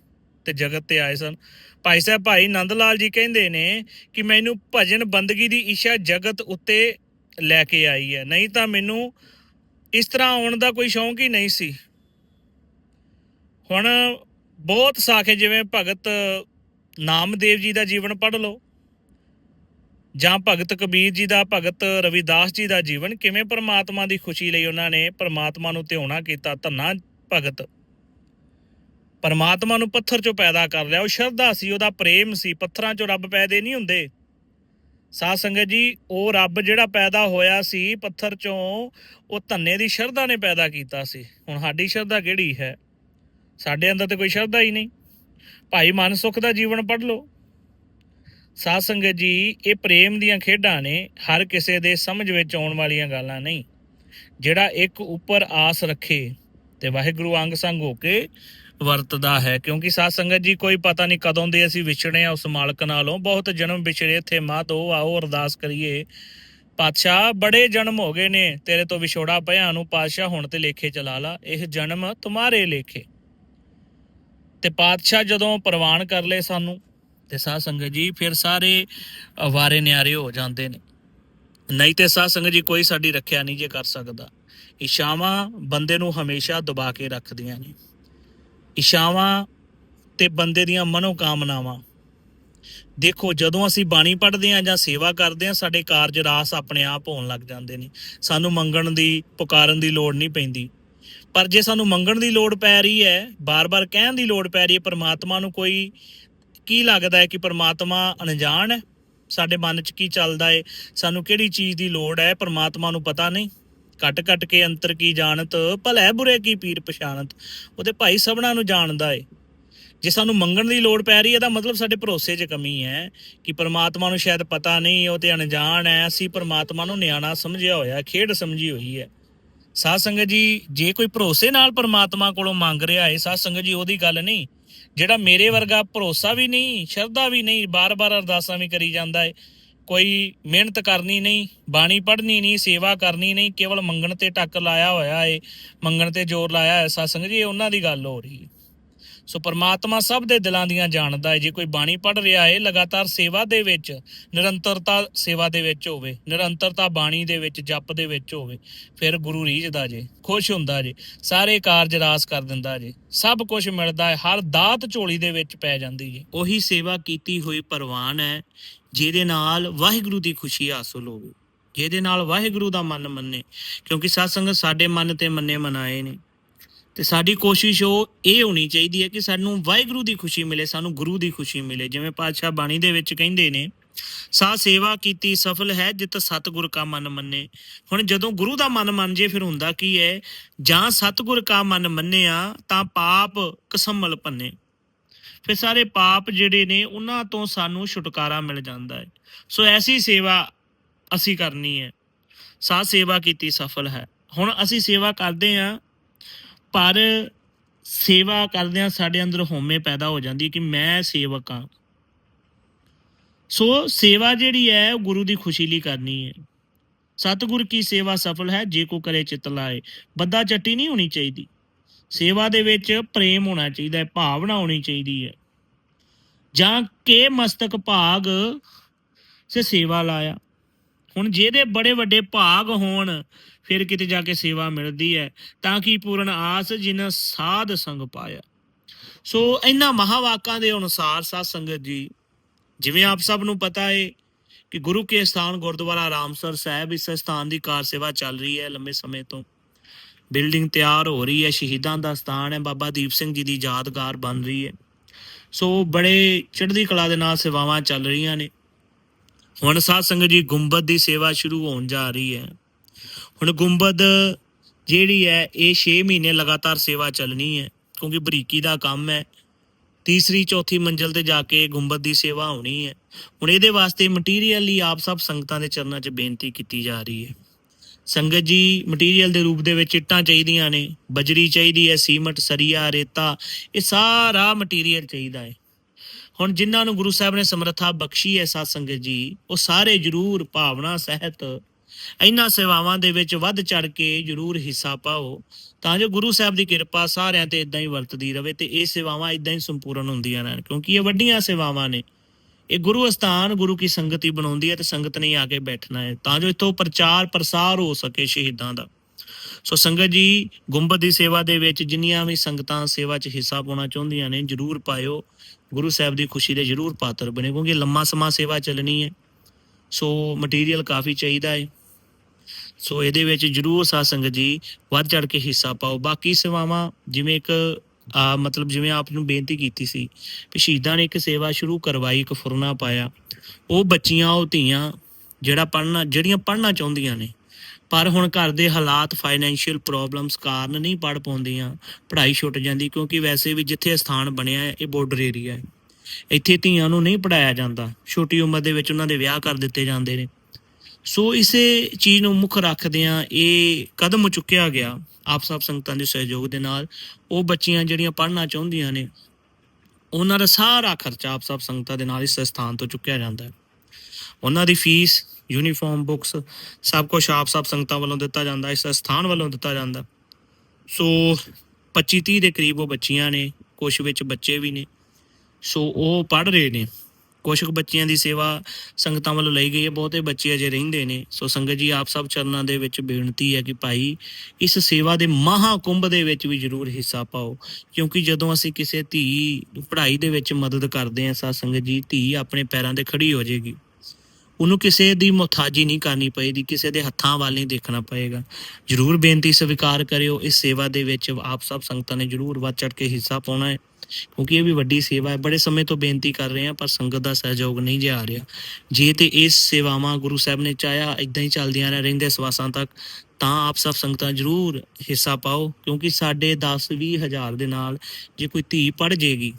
ਤੇ ਜਗਤ ਤੇ ਆਏ ਸਨ। ਭਾਈ ਸਾਹਿਬ, ਭਾਈ ਨੰਦ ਲਾਲ ਜੀ ਕਹਿੰਦੇ ਨੇ ਕਿ ਮੈਨੂੰ ਭਜਨ ਬੰਦਗੀ ਦੀ ਇੱਛਾ ਜਗਤ ਉੱਤੇ ਲੈ ਕੇ ਆਈ ਹੈ। ਨਹੀਂ ਤਾਂ ਮੈਨੂੰ ਇਸ ਤਰ੍ਹਾਂ ਆਉਣ ਦਾ ਕੋਈ ਸ਼ੌਂਕ ਹੀ ਨਹੀਂ ਸੀ। ਹੁਣ ਬਹੁਤ ਸਾਖੇ ਜਿਵੇਂ ਭਗਤ ਨਾਮਦੇਵ ਜੀ ਦਾ ਜੀਵਨ ਪੜ੍ਹ ਲਓ ਜਾਂ ਭਗਤ ਕਬੀਰ ਜੀ ਦਾ, ਭਗਤ ਰਵਿਦਾਸ ਜੀ ਦਾ ਜੀਵਨ, ਕਿਵੇਂ ਪਰਮਾਤਮਾ ਦੀ ਖੁਸ਼ੀ ਲਈ ਉਹਨਾਂ ਨੇ ਪਰਮਾਤਮਾ ਨੂੰ ਧਿਆਉਣਾ ਕੀਤਾ, ਧੰਨਾ ਭਗਤ ਪਰਮਾਤਮਾ ਨੂੰ ਪੱਥਰ ਚੋਂ ਪੈਦਾ ਕਰ ਲਿਆ, ਉਹ ਸ਼ਰਧਾ ਸੀ, ਉਹਦਾ ਪ੍ਰੇਮ ਸੀ, ਪੱਥਰਾਂ ਚੋਂ ਰੱਬ ਪੈਦੇ ਨਹੀਂ ਹੁੰਦੇ। ਸਾਧ ਸੰਗਤ ਜੀ, ਉਹ ਰੱਬ ਜਿਹੜਾ ਪੈਦਾ ਹੋਇਆ ਸੀ ਪੱਥਰ ਚੋਂ, ਉਹ ਧੰਨੇ ਦੀ ਸ਼ਰਧਾ ਨੇ ਪੈਦਾ ਕੀਤਾ ਸੀ। ਹੁਣ ਸਾਡੀ ਸ਼ਰਧਾ ਕਿਹੜੀ ਹੈ? ਸਾਡੇ ਅੰਦਰ ਤੇ ਕੋਈ ਸ਼ਰਧਾ ਹੀ ਨਹੀਂ। ਭਾਈ ਮਨ ਸੁਖ ਦਾ ਜੀਵਨ ਪੜ੍ਹ ਲਓ। ਸਾਧ ਸੰਗਤ ਜੀ, ਇਹ ਪ੍ਰੇਮ ਦੀਆਂ ਖੇਡਾਂ ਨੇ, ਹਰ ਕਿਸੇ ਦੇ ਸਮਝ ਵਿੱਚ ਆਉਣ ਵਾਲੀਆਂ ਗੱਲਾਂ ਨਹੀਂ। ਜਿਹੜਾ ਇੱਕ ਉੱਪਰ ਆਸ ਰੱਖੇ ਤੇ ਵਾਹਿਗੁਰੂ ਅੰਗ ਸੰਗ ਹੋ ਕੇ ਵਰਤਦਾ ਹੈ, ਕਿਉਂਕਿ ਸਾਧ ਸੰਗਤ ਜੀ, ਕੋਈ ਪਤਾ ਨਹੀਂ ਕਦੋਂ ਦੇ ਅਸੀਂ ਵਿਛੜੇ ਆ ਉਸ ਮਾਲਕ ਨਾਲੋਂ। ਬਹੁਤ ਜਨਮ ਵਿਛੜੇ ਇੱਥੇ ਮਾਤੋ ਆਓ, ਅਰਦਾਸ ਕਰੀਏ। ਪਾਤਸ਼ਾਹ, ਬੜੇ ਜਨਮ ਹੋ ਗਏ ਨੇ, ਤੇਰੇ ਤੋਂ ਵਿਛੋੜਾ ਭਿਆ ਨੂੰ ਪਾਤਸ਼ਾਹ ਹੁਣ ਤੇ ਲੇਖੇ ਚਲਾ ਲਾ। ਇਹ ਜਨਮ ਤੁਮਾਰੇ ਲੇਖੇ। ਤੇ ਪਾਤਸ਼ਾਹ ਜਦੋਂ ਪ੍ਰਵਾਨ ਕਰ ਲਏ ਸਾਨੂੰ, ਤੇ ਸਾਧ ਸੰਗਤ ਜੀ, ਫਿਰ ਸਾਰੇ ਵਾਰੇ ਨਿਆਰੇ ਹੋ ਜਾਂਦੇ ਨੇ। ਨਹੀਂ ਤੇ ਸਾਧ ਸੰਗਤ ਜੀ, ਕੋਈ ਸਾਡੀ ਰੱਖਿਆ ਨਹੀਂ ਜੇ ਕਰ ਸਕਦਾ। ਇਸ਼ਾਵਾਂ ਬੰਦੇ ਨੂੰ ਹਮੇਸ਼ਾ ਦਬਾ ਕੇ ਰੱਖਦੀਆਂ ਨੇ। ਇਸ਼ਾਵਾਂ ਤੇ ਬੰਦੇ ਦੀਆਂ ਮਨੋਕਾਮਨਾਵਾਂ। ਦੇਖੋ, ਜਦੋਂ ਅਸੀਂ ਬਾਣੀ ਪੜ੍ਹਦੇ ਹਾਂ ਜਾਂ ਸੇਵਾ ਕਰਦੇ ਹਾਂ, ਸਾਡੇ ਕਾਰਜ ਰਾਸ ਆਪਣੇ ਆਪ ਹੋਣ ਲੱਗ ਜਾਂਦੇ ਨੇ। ਸਾਨੂੰ ਮੰਗਣ ਦੀ, ਪੁਕਾਰਨ ਦੀ ਲੋੜ ਨਹੀਂ ਪੈਂਦੀ। ਪਰ ਜੇ ਸਾਨੂੰ ਮੰਗਣ ਦੀ ਲੋੜ ਪੈ ਰਹੀ ਹੈ, ਬਾਰ-ਬਾਰ ਕਹਿਣ ਦੀ ਲੋੜ ਪੈ ਰਹੀ ਹੈ, ਪਰਮਾਤਮਾ ਨੂੰ ਕੋਈ ਕੀ ਲੱਗਦਾ ਹੈ ਕਿ ਪਰਮਾਤਮਾ ਅਣਜਾਣ ਹੈ? ਸਾਡੇ ਮਨ 'ਚ ਕੀ ਚੱਲਦਾ ਹੈ? ਸਾਨੂੰ ਕਿਹੜੀ ਚੀਜ਼ ਦੀ ਲੋੜ ਹੈ? ਪਰਮਾਤਮਾ ਨੂੰ ਪਤਾ ਨਹੀਂ। ਕੱਟ ਕੱਟ ਕੇ ਅੰਤਰ ਕੀ ਜਾਣਤ, ਭਲੇ ਬੁਰੇ ਕੀ ਪੀਰ ਪਛਾਣਤ। ਉਹਦੇ ਭਾਈ ਸਭਨਾਂ ਨੂੰ ਜਾਣਦਾ ਏ। ਜੇ ਸਾਨੂੰ ਮੰਗਣ ਦੀ ਲੋੜ ਪੈ ਰਹੀ ਹੈ ਤਾਂ ਮਤਲਬ ਸਾਡੇ ਭਰੋਸੇ 'ਚ ਕਮੀ ਹੈ ਕਿ ਪਰਮਾਤਮਾ ਨੂੰ ਸ਼ਾਇਦ ਪਤਾ ਨਹੀਂ, ਉਹ ਤੇ ਅਣਜਾਣ ਹੈ। ਅਸੀਂ ਪਰਮਾਤਮਾ ਨੂੰ ਨਿਆਣਾ ਸਮਝਿਆ ਹੋਇਆ, ਖੇਡ ਸਮਝੀ ਹੋਈ ਹੈ। ਸਾਧ ਸੰਗਤ ਜੀ, ਜੇ ਕੋਈ ਭਰੋਸੇ ਨਾਲ ਪਰਮਾਤਮਾ ਕੋਲੋਂ ਮੰਗ ਰਿਹਾ ਹੈ ਸਾਧ ਸੰਗਤ ਜੀ, ਉਹਦੀ ਗੱਲ ਨਹੀਂ। ਜਿਹੜਾ ਮੇਰੇ ਵਰਗਾ ਭਰੋਸਾ ਵੀ ਨਹੀਂ, ਸ਼ਰਧਾ ਵੀ ਨਹੀਂ, ਬਾਰ-ਬਾਰ ਅਰਦਾਸਾਂ ਵੀ ਕਰੀ ਜਾਂਦਾ ਹੈ ਕੋਈ ਮਿਹਨਤ ਕਰਨੀ ਨਹੀਂ, ਬਾਣੀ ਪੜ੍ਹਨੀ ਨਹੀਂ, ਸੇਵਾ ਕਰਨੀ ਨਹੀਂ, ਕੇਵਲ ਮੰਗਣ ਤੇ ਟੱਕ ਲਾਇਆ ਹੋਇਆ ਏ, ਮੰਗਣ ਤੇ ਜ਼ੋਰ ਲਾਇਆ ਹੈ ਸਾਧ ਜੀ, ਇਹ ਉਹਨਾਂ ਦੀ ਗੱਲ ਹੋ ਰਹੀ। ਸੋ ਪਰਮਾਤਮਾ ਸਭ ਦੇ ਦਿਲਾਂ ਦੀਆਂ ਜਾਣਦਾ ਹੈ ਜੇ ਕੋਈ ਬਾਣੀ ਪੜ੍ਹ ਰਿਹਾ ਹੈ ਲਗਾਤਾਰ ਸੇਵਾ ਦੇ ਵਿੱਚ, ਨਿਰੰਤਰਤਾ ਸੇਵਾ ਦੇ ਵਿੱਚ ਹੋਵੇ, ਨਿਰੰਤਰਤਾ ਬਾਣੀ ਦੇ ਵਿੱਚ, ਜਪ ਦੇ ਵਿੱਚ ਹੋਵੇ, ਫਿਰ ਗੁਰੂ ਰੀਝਦਾ ਜੇ, ਖੁਸ਼ ਹੁੰਦਾ ਜੇ, ਸਾਰੇ ਕਾਰਜ ਰਾਸ ਕਰ ਦਿੰਦਾ ਜੇ, ਸਭ ਕੁਝ ਮਿਲਦਾ ਹੈ ਹਰ ਦਾਤ ਝੋਲੀ ਦੇ ਵਿੱਚ ਪੈ ਜਾਂਦੀ ਜੇ ਉਹੀ ਸੇਵਾ ਕੀਤੀ ਹੋਈ ਪਰਵਾਨ ਹੈ ਜਿਹਦੇ ਨਾਲ ਵਾਹਿਗੁਰੂ ਦੀ ਖੁਸ਼ੀ ਹਾਸਲ ਹੋਵੇ, ਜਿਹਦੇ ਨਾਲ ਵਾਹਿਗੁਰੂ ਦਾ ਮਨ ਮੰਨੇ, ਕਿਉਂਕਿ ਸਤਸੰਗ ਸਾਡੇ ਮਨ ਤੇ ਮੰਨੇ ਮਨਾਏ ਨੇ। ਤੇ ਸਾਡੀ ਕੋਸ਼ਿਸ਼ ਉਹ, ਇਹ ਹੋਣੀ ਚਾਹੀਦੀ ਹੈ ਕਿ ਸਾਨੂੰ ਵਾਹਿਗੁਰੂ ਦੀ ਖੁਸ਼ੀ ਮਿਲੇ, ਸਾਨੂੰ ਗੁਰੂ ਦੀ ਖੁਸ਼ੀ ਮਿਲੇ। ਜਿਵੇਂ ਪਾਤਸ਼ਾਹ ਬਾਣੀ ਦੇ ਵਿੱਚ ਕਹਿੰਦੇ ਨੇ ਸਾ ਸੇਵਾ ਕੀਤੀ ਸਫਲ ਹੈ ਜਿਤ ਸਤਗੁਰ ਕਾ ਮਨ ਮੰਨੇ। ਹੁਣ ਜਦੋਂ ਗੁਰੂ ਦਾ ਮਨ ਮੰਨ ਜੇ, ਫਿਰ ਹੁੰਦਾ ਕੀ ਹੈ? ਜਾਂ ਸਤਗੁਰ ਕਾ ਮਨ ਮੰਨਿਆ, ਤਾਂ ਪਾਪ ਕਸਮਲ ਪੰਨੇ। ਫਿਰ ਸਾਰੇ ਪਾਪ ਜਿਹੜੇ ਨੇ ਉਹਨਾਂ ਤੋਂ ਸਾਨੂੰ ਛੁਟਕਾਰਾ ਮਿਲ ਜਾਂਦਾ ਹੈ। ਸੋ ਐਸੀ ਸੇਵਾ ਅਸੀਂ ਕਰਨੀ ਹੈ। ਸਾ ਸੇਵਾ ਕੀਤੀ ਸਫਲ ਹੈ। ਹੁਣ ਅਸੀਂ ਸੇਵਾ ਕਰਦੇ ਹਾਂ, ਪਰ ਸੇਵਾ ਕਰਦਿਆਂ ਸਾਡੇ ਅੰਦਰ ਹਉਮੈ ਪੈਦਾ ਹੋ ਜਾਂਦੀ ਹੈ ਕਿ ਮੈਂ ਸੇਵਕ ਹਾਂ। ਸੋ ਸੇਵਾ ਜਿਹੜੀ ਹੈ, ਉਹ ਗੁਰੂ ਦੀ ਖੁਸ਼ੀ ਲਈ ਕਰਨੀ ਹੈ। ਸਤਿਗੁਰ ਕੀ ਸੇਵਾ ਸਫਲ ਹੈ, ਜੇ ਕੋ ਕਰੇ ਚਿਤ ਲਾਏ। ਬੱਦਾ ਚੱਟੀ ਨਹੀਂ ਹੋਣੀ ਚਾਹੀਦੀ। ਸੇਵਾ ਦੇ ਵਿੱਚ ਪ੍ਰੇਮ ਹੋਣਾ ਚਾਹੀਦਾ ਹੈ, ਭਾਵਨਾ ਹੋਣੀ ਚਾਹੀਦੀ ਹੈ। ਜਾਂ ਕੇ ਮਸਤਕ ਭਾਗ ਸੇ ਸੇਵਾ ਲਾਇਆ। ਹੁਣ ਜਿਹਦੇ ਬੜੇ ਵੱਡੇ ਭਾਗ ਹੋਣ, ਫਿਰ ਕਿਤੇ ਜਾ ਕੇ ਸੇਵਾ ਮਿਲਦੀ ਹੈ, ਤਾਂ ਕਿ ਪੂਰਨ ਆਸ ਜਿਨ ਸਾਧ ਸੰਗ ਪਾਇਆ। ਸੋ ਇਹਨਾਂ ਮਹਾਵਾਕਾਂ ਦੇ ਅਨੁਸਾਰ ਸਾਧ ਸੰਗਤ ਜੀ, ਜਿਵੇਂ ਆਪ ਸਭ ਨੂੰ ਪਤਾ ਹੈ ਕਿ ਗੁਰੂ ਕੇ ਸਥਾਨ ਗੁਰਦੁਆਰਾ ਰਾਮਸਰ ਸਾਹਿਬ ਇਸ ਸਥਾਨ ਦੀ ਕਾਰ ਸੇਵਾ ਚੱਲ ਰਹੀ ਹੈ ਲੰਮੇ ਸਮੇਂ ਤੋਂ। ਬਿਲਡਿੰਗ ਤਿਆਰ ਹੋ ਰਹੀ ਹੈ, ਸ਼ਹੀਦਾਂ ਦਾ ਸਥਾਨ ਹੈ, ਬਾਬਾ ਦੀਪ ਸਿੰਘ ਜੀ ਦੀ ਯਾਦਗਾਰ ਬਣ ਰਹੀ ਹੈ। ਸੋ ਬੜੇ ਚੜ੍ਹਦੀ ਕਲਾ ਦੇ ਨਾਲ ਸੇਵਾਵਾਂ ਚੱਲ ਰਹੀਆਂ ਨੇ। ਹੁਣ ਸਾਧ ਸੰਗਤ ਜੀ, ਗੁੰਬਦ ਦੀ ਸੇਵਾ ਸ਼ੁਰੂ ਹੋਣ ਜਾ ਰਹੀ ਹੈ। ਹੁਣ ਗੁੰਬਦ ਜਿਹੜੀ ਹੈ, ਇਹ 6 ਮਹੀਨੇ ਲਗਾਤਾਰ ਸੇਵਾ ਚੱਲਣੀ ਹੈ, ਕਿਉਂਕਿ ਬਰੀਕੀ ਦਾ ਕੰਮ ਹੈ। ਤੀਸਰੀ, ਚੌਥੀ ਮੰਜ਼ਲ ਤੇ ਜਾ ਕੇ ਗੁੰਬਦ ਦੀ ਸੇਵਾ ਹੋਣੀ ਹੈ। ਹੁਣ ਇਹਦੇ ਵਾਸਤੇ ਮਟੀਰੀਅਲ ਲਈ ਆਪ ਸਭ ਸੰਗਤਾਂ ਦੇ ਚਰਨਾਂ 'ਚ ਬੇਨਤੀ ਕੀਤੀ ਜਾ ਰਹੀ ਹੈ। ਸੰਗਤ ਜੀ ਮਟੀਰੀਅਲ ਦੇ ਰੂਪ ਦੇ ਵਿੱਚ ਇੱਟਾਂ ਚਾਹੀਦੀਆਂ ਨੇ, ਬਜਰੀ ਚਾਹੀਦੀ ਹੈ, ਸੀਮਟ, ਸਰੀਆ, ਰੇਤਾ, ਇਹ ਸਾਰਾ ਮਟੀਰੀਅਲ ਚਾਹੀਦਾ ਹੈ। ਹੁਣ ਜਿਨ੍ਹਾਂ ਨੂੰ ਗੁਰੂ ਸਾਹਿਬ ਨੇ ਸਮਰੱਥਾ ਬਖਸ਼ੀ ਹੈ ਸਾਧ ਸੰਗਤ ਜੀ, ਉਹ ਸਾਰੇ ਜਰੂਰ ਭਾਵਨਾ ਸਹਿਤ ਇਹਨਾਂ ਸੇਵਾਵਾਂ ਦੇ ਵਿੱਚ ਵੱਧ ਚੜ ਕੇ ਜਰੂਰ ਹਿੱਸਾ ਪਾਓ, ਤਾਂ ਜੋ ਗੁਰੂ ਸਾਹਿਬ ਦੀ ਕਿਰਪਾ ਸਾਰਿਆਂ ਤੇ ਇਦਾਂ ਹੀ ਵਰਤਦੀ ਰਹੇ ਤੇ ਇਹ ਸੇਵਾਵਾਂ ਇਦਾਂ ਹੀ ਸੰਪੂਰਨ ਹੁੰਦੀਆਂ ਰਹਿਣ, ਕਿਉਂਕਿ ਇਹ ਵੱਡੀਆਂ ਸੇਵਾਵਾਂ ਨੇ। ਇਹ ਗੁਰੂ ਅਸਥਾਨ ਗੁਰੂ ਕੀ ਸੰਗਤੀ ਬਣਾਉਂਦੀ ਹੈ ਤੇ ਸੰਗਤ ਨੇ ਆ ਕੇ ਬੈਠਣਾ ਹੈ। ਤਾਂ ਜੋ ਇਤੋਂ ਪ੍ਰਚਾਰ ਪ੍ਰਸਾਰ ਹੋ ਸਕੇ ਸ਼ਹੀਦਾਂ ਦਾ। ਸੋ ਸੰਗਤ ਜੀ, ਗੁੰਬਦ ਦੀ ਸੇਵਾ ਦੇ ਵਿੱਚ ਜਿੰਨੀਆਂ ਵੀ ਸੰਗਤਾਂ ਸੇਵਾ 'ਚ ਹਿੱਸਾ ਪਾਉਣਾ ਚਾਹੁੰਦੀਆਂ ਨੇ, ਜਰੂਰ ਪਾਇਓ। ਗੁਰੂ ਸਾਹਿਬ ਦੀ ਖੁਸ਼ੀ ਦੇ ਜਰੂਰ ਪਾਤਰ ਬਣੇ, ਕਿਉਂਕਿ ਲੰਮਾ ਸਮਾਂ ਸੇਵਾ ਚੱਲਣੀ ਹੈ। ਸੋ ਮਟੀਰੀਅਲ ਕਾਫੀ ਚਾਹੀਦਾ ਹੈ। ਸੋ ਇਹਦੇ ਵਿੱਚ ਜਰੂਰ ਸਾਧ ਸੰਗਤ ਜੀ, ਵੱਧ ਚੜ ਕੇ ਹਿੱਸਾ ਪਾਓ। ਬਾਕੀ ਸੇਵਾਵਾਂ, ਜਿਵੇਂ ਇੱਕ ਮਤਲਬ ਜਿਵੇਂ ਆਪ ਨੂੰ ਬੇਨਤੀ ਕੀਤੀ ਸੀ ਵੀ ਸ਼ਹੀਦਾਂ ਨੇ ਇੱਕ ਸੇਵਾ ਸ਼ੁਰੂ ਕਰਵਾਈ, ਇੱਕ ਫੁਰਨਾ ਪਾਇਆ। ਉਹ ਬੱਚੀਆਂ, ਉਹ ਧੀਆਂ ਜਿਹੜਾ ਪੜਨਾ ਜਿਹੜੀਆਂ ਪੜਨਾ ਚਾਹੁੰਦੀਆਂ ਨੇ, ਪਰ ਹੁਣ ਘਰ ਦੇ ਹਾਲਾਤ ਫਾਈਨੈਂਸ਼ੀਅਲ ਪ੍ਰੋਬਲਮਸ ਕਾਰਨ ਨਹੀਂ ਪੜ ਪਾਉਂਦੀਆਂ, ਪੜ੍ਹਾਈ ਛੁੱਟ ਜਾਂਦੀ ਕਿਉਂਕਿ ਵੈਸੇ ਵੀ ਜਿੱਥੇ ਸਥਾਨ ਬਣਿਆ ਹੈ, ਇਹ ਬਾਰਡਰ ਏਰੀਆ ਹੈ। ਇੱਥੇ ਧੀਆਂ ਨੂੰ ਨਹੀਂ ਪੜਾਇਆ ਜਾਂਦਾ, ਛੋਟੀ ਉਮਰ ਦੇ ਵਿੱਚ ਉਹਨਾਂ ਦੇ ਵਿਆਹ ਕਰ ਦਿੱਤੇ ਜਾਂਦੇ ਨੇ। ਸੋ ਇਸੇ ਚੀਜ਼ ਨੂੰ ਮੁੱਖ ਰੱਖਦਿਆਂ ਇਹ ਕਦਮ ਚੁੱਕਿਆ ਗਿਆ। ਆਪ ਸਭ ਸੰਗਤਾਂ ਦੇ ਸਹਿਯੋਗ ਦੇ ਨਾਲ, ਉਹ ਬੱਚੀਆਂ ਜਿਹੜੀਆਂ ਪੜ੍ਹਨਾ ਚਾਹੁੰਦੀਆਂ ਨੇ, ਉਹਨਾਂ ਦਾ ਸਾਰਾ ਖਰਚਾ ਆਪ ਸਭ ਸੰਗਤਾਂ ਦੇ ਨਾਲ ਇਸ ਸਥਾਨ ਤੋਂ ਚੁੱਕਿਆ ਜਾਂਦਾ ਹੈ। ਉਹਨਾਂ ਦੀ ਫੀਸ, ਯੂਨੀਫਾਰਮ, ਬੁੱਕਸ, ਸਭ ਕੁਝ ਆਪ ਸਭ ਸੰਗਤਾਂ ਵੱਲੋਂ ਦਿੱਤਾ ਜਾਂਦਾ, ਇਸ ਸਥਾਨ ਵੱਲੋਂ ਦਿੱਤਾ ਜਾਂਦਾ। ਸੋ 25 30 ਦੇ ਕਰੀਬ ਉਹ ਬੱਚੀਆਂ ਨੇ ਕੁਝ ਵਿੱਚ ਬੱਚੇ ਵੀ ਨੇ, ਸੋ ਉਹ ਪੜ ਰਹੇ ਨੇ। ਕੁਝ ਕੁ ਬੱਚਿਆਂ ਦੀ ਸੇਵਾ ਸੰਗਤਾਂ ਵੱਲੋਂ ਲਈ ਗਈ ਹੈ, ਬਹੁਤੇ ਬੱਚੇ ਅਜੇ ਰਹਿੰਦੇ ਨੇ। ਸੋ ਸੰਗਤ ਜੀ, ਆਪ ਸਭ ਚਰਨਾਂ ਦੇ ਵਿੱਚ ਬੇਨਤੀ ਹੈ ਕਿ ਭਾਈ ਇਸ ਸੇਵਾ ਦੇ ਮਹਾ ਕੁੰਭ ਦੇ ਵਿੱਚ ਵੀ ਜ਼ਰੂਰ ਹਿੱਸਾ ਪਾਓ, ਕਿਉਂਕਿ ਜਦੋਂ ਅਸੀਂ ਕਿਸੇ ਧੀ ਪੜ੍ਹਾਈ ਦੇ ਵਿੱਚ ਮਦਦ ਕਰਦੇ ਹਾਂ, ਸਾਧ ਸੰਗਤ ਜੀ, ਧੀ ਆਪਣੇ ਪੈਰਾਂ ਤੇ ਖੜੀ ਹੋ ਜਾਏਗੀ ਉਹਨੂੰ ਕਿਸੇ ਦੀ ਮੁਹਤਾਜੀ ਨਹੀਂ ਕਰਨੀ ਪਏਗੀ, ਕਿਸੇ ਦੇ ਹੱਥਾਂ ਵੱਲ ਨਹੀਂ ਦੇਖਣਾ ਪਏਗਾ। ਜਰੂਰ ਬੇਨਤੀ ਸਵੀਕਾਰ ਕਰਿਓ, ਇਸ ਸੇਵਾ ਦੇ ਵਿੱਚ ਆਪ ਸਭ ਸੰਗਤਾਂ ਨੇ ਜਰੂਰ ਵੱਧ ਚੜ ਕੇ ਹਿੱਸਾ ਪਾਉਣਾ ਹੈ। ਕਿਉਂਕਿ ਇਹ ਵੀ ਵੱਡੀ ਸੇਵਾ ਹੈ। ਬੜੇ ਸਮੇਂ ਤੋਂ ਬੇਨਤੀ ਕਰ ਰਹੇ ਹਾਂ, ਪਰ ਸੰਗਤ ਦਾ ਸਹਿਯੋਗ ਨਹੀਂ ਜਾ ਰਿਹਾ। ਜੇ ਤੇ ਇਸ ਸੇਵਾਵਾਂ ਗੁਰੂ ਸਾਹਿਬ ਨੇ ਚਾਹਿਆ ਇਦਾਂ ਹੀ ਚੱਲਦੀਆਂ ਰਹਿ ਰਹਿੰਦੇ ਸਵਾਸਾਂ ਤੱਕ, ਤਾਂ ਆਪ ਸਭ ਸੰਗਤਾਂ ਜਰੂਰ ਹਿੱਸਾ ਪਾਓ, ਕਿਉਂਕਿ ਸਾਡੇ 10 20 ਹਜ਼ਾਰ ਦੇ ਨਾਲ ਜੇ ਕੋਈ ਧੀ ਪੜ ਜੇਗੀ,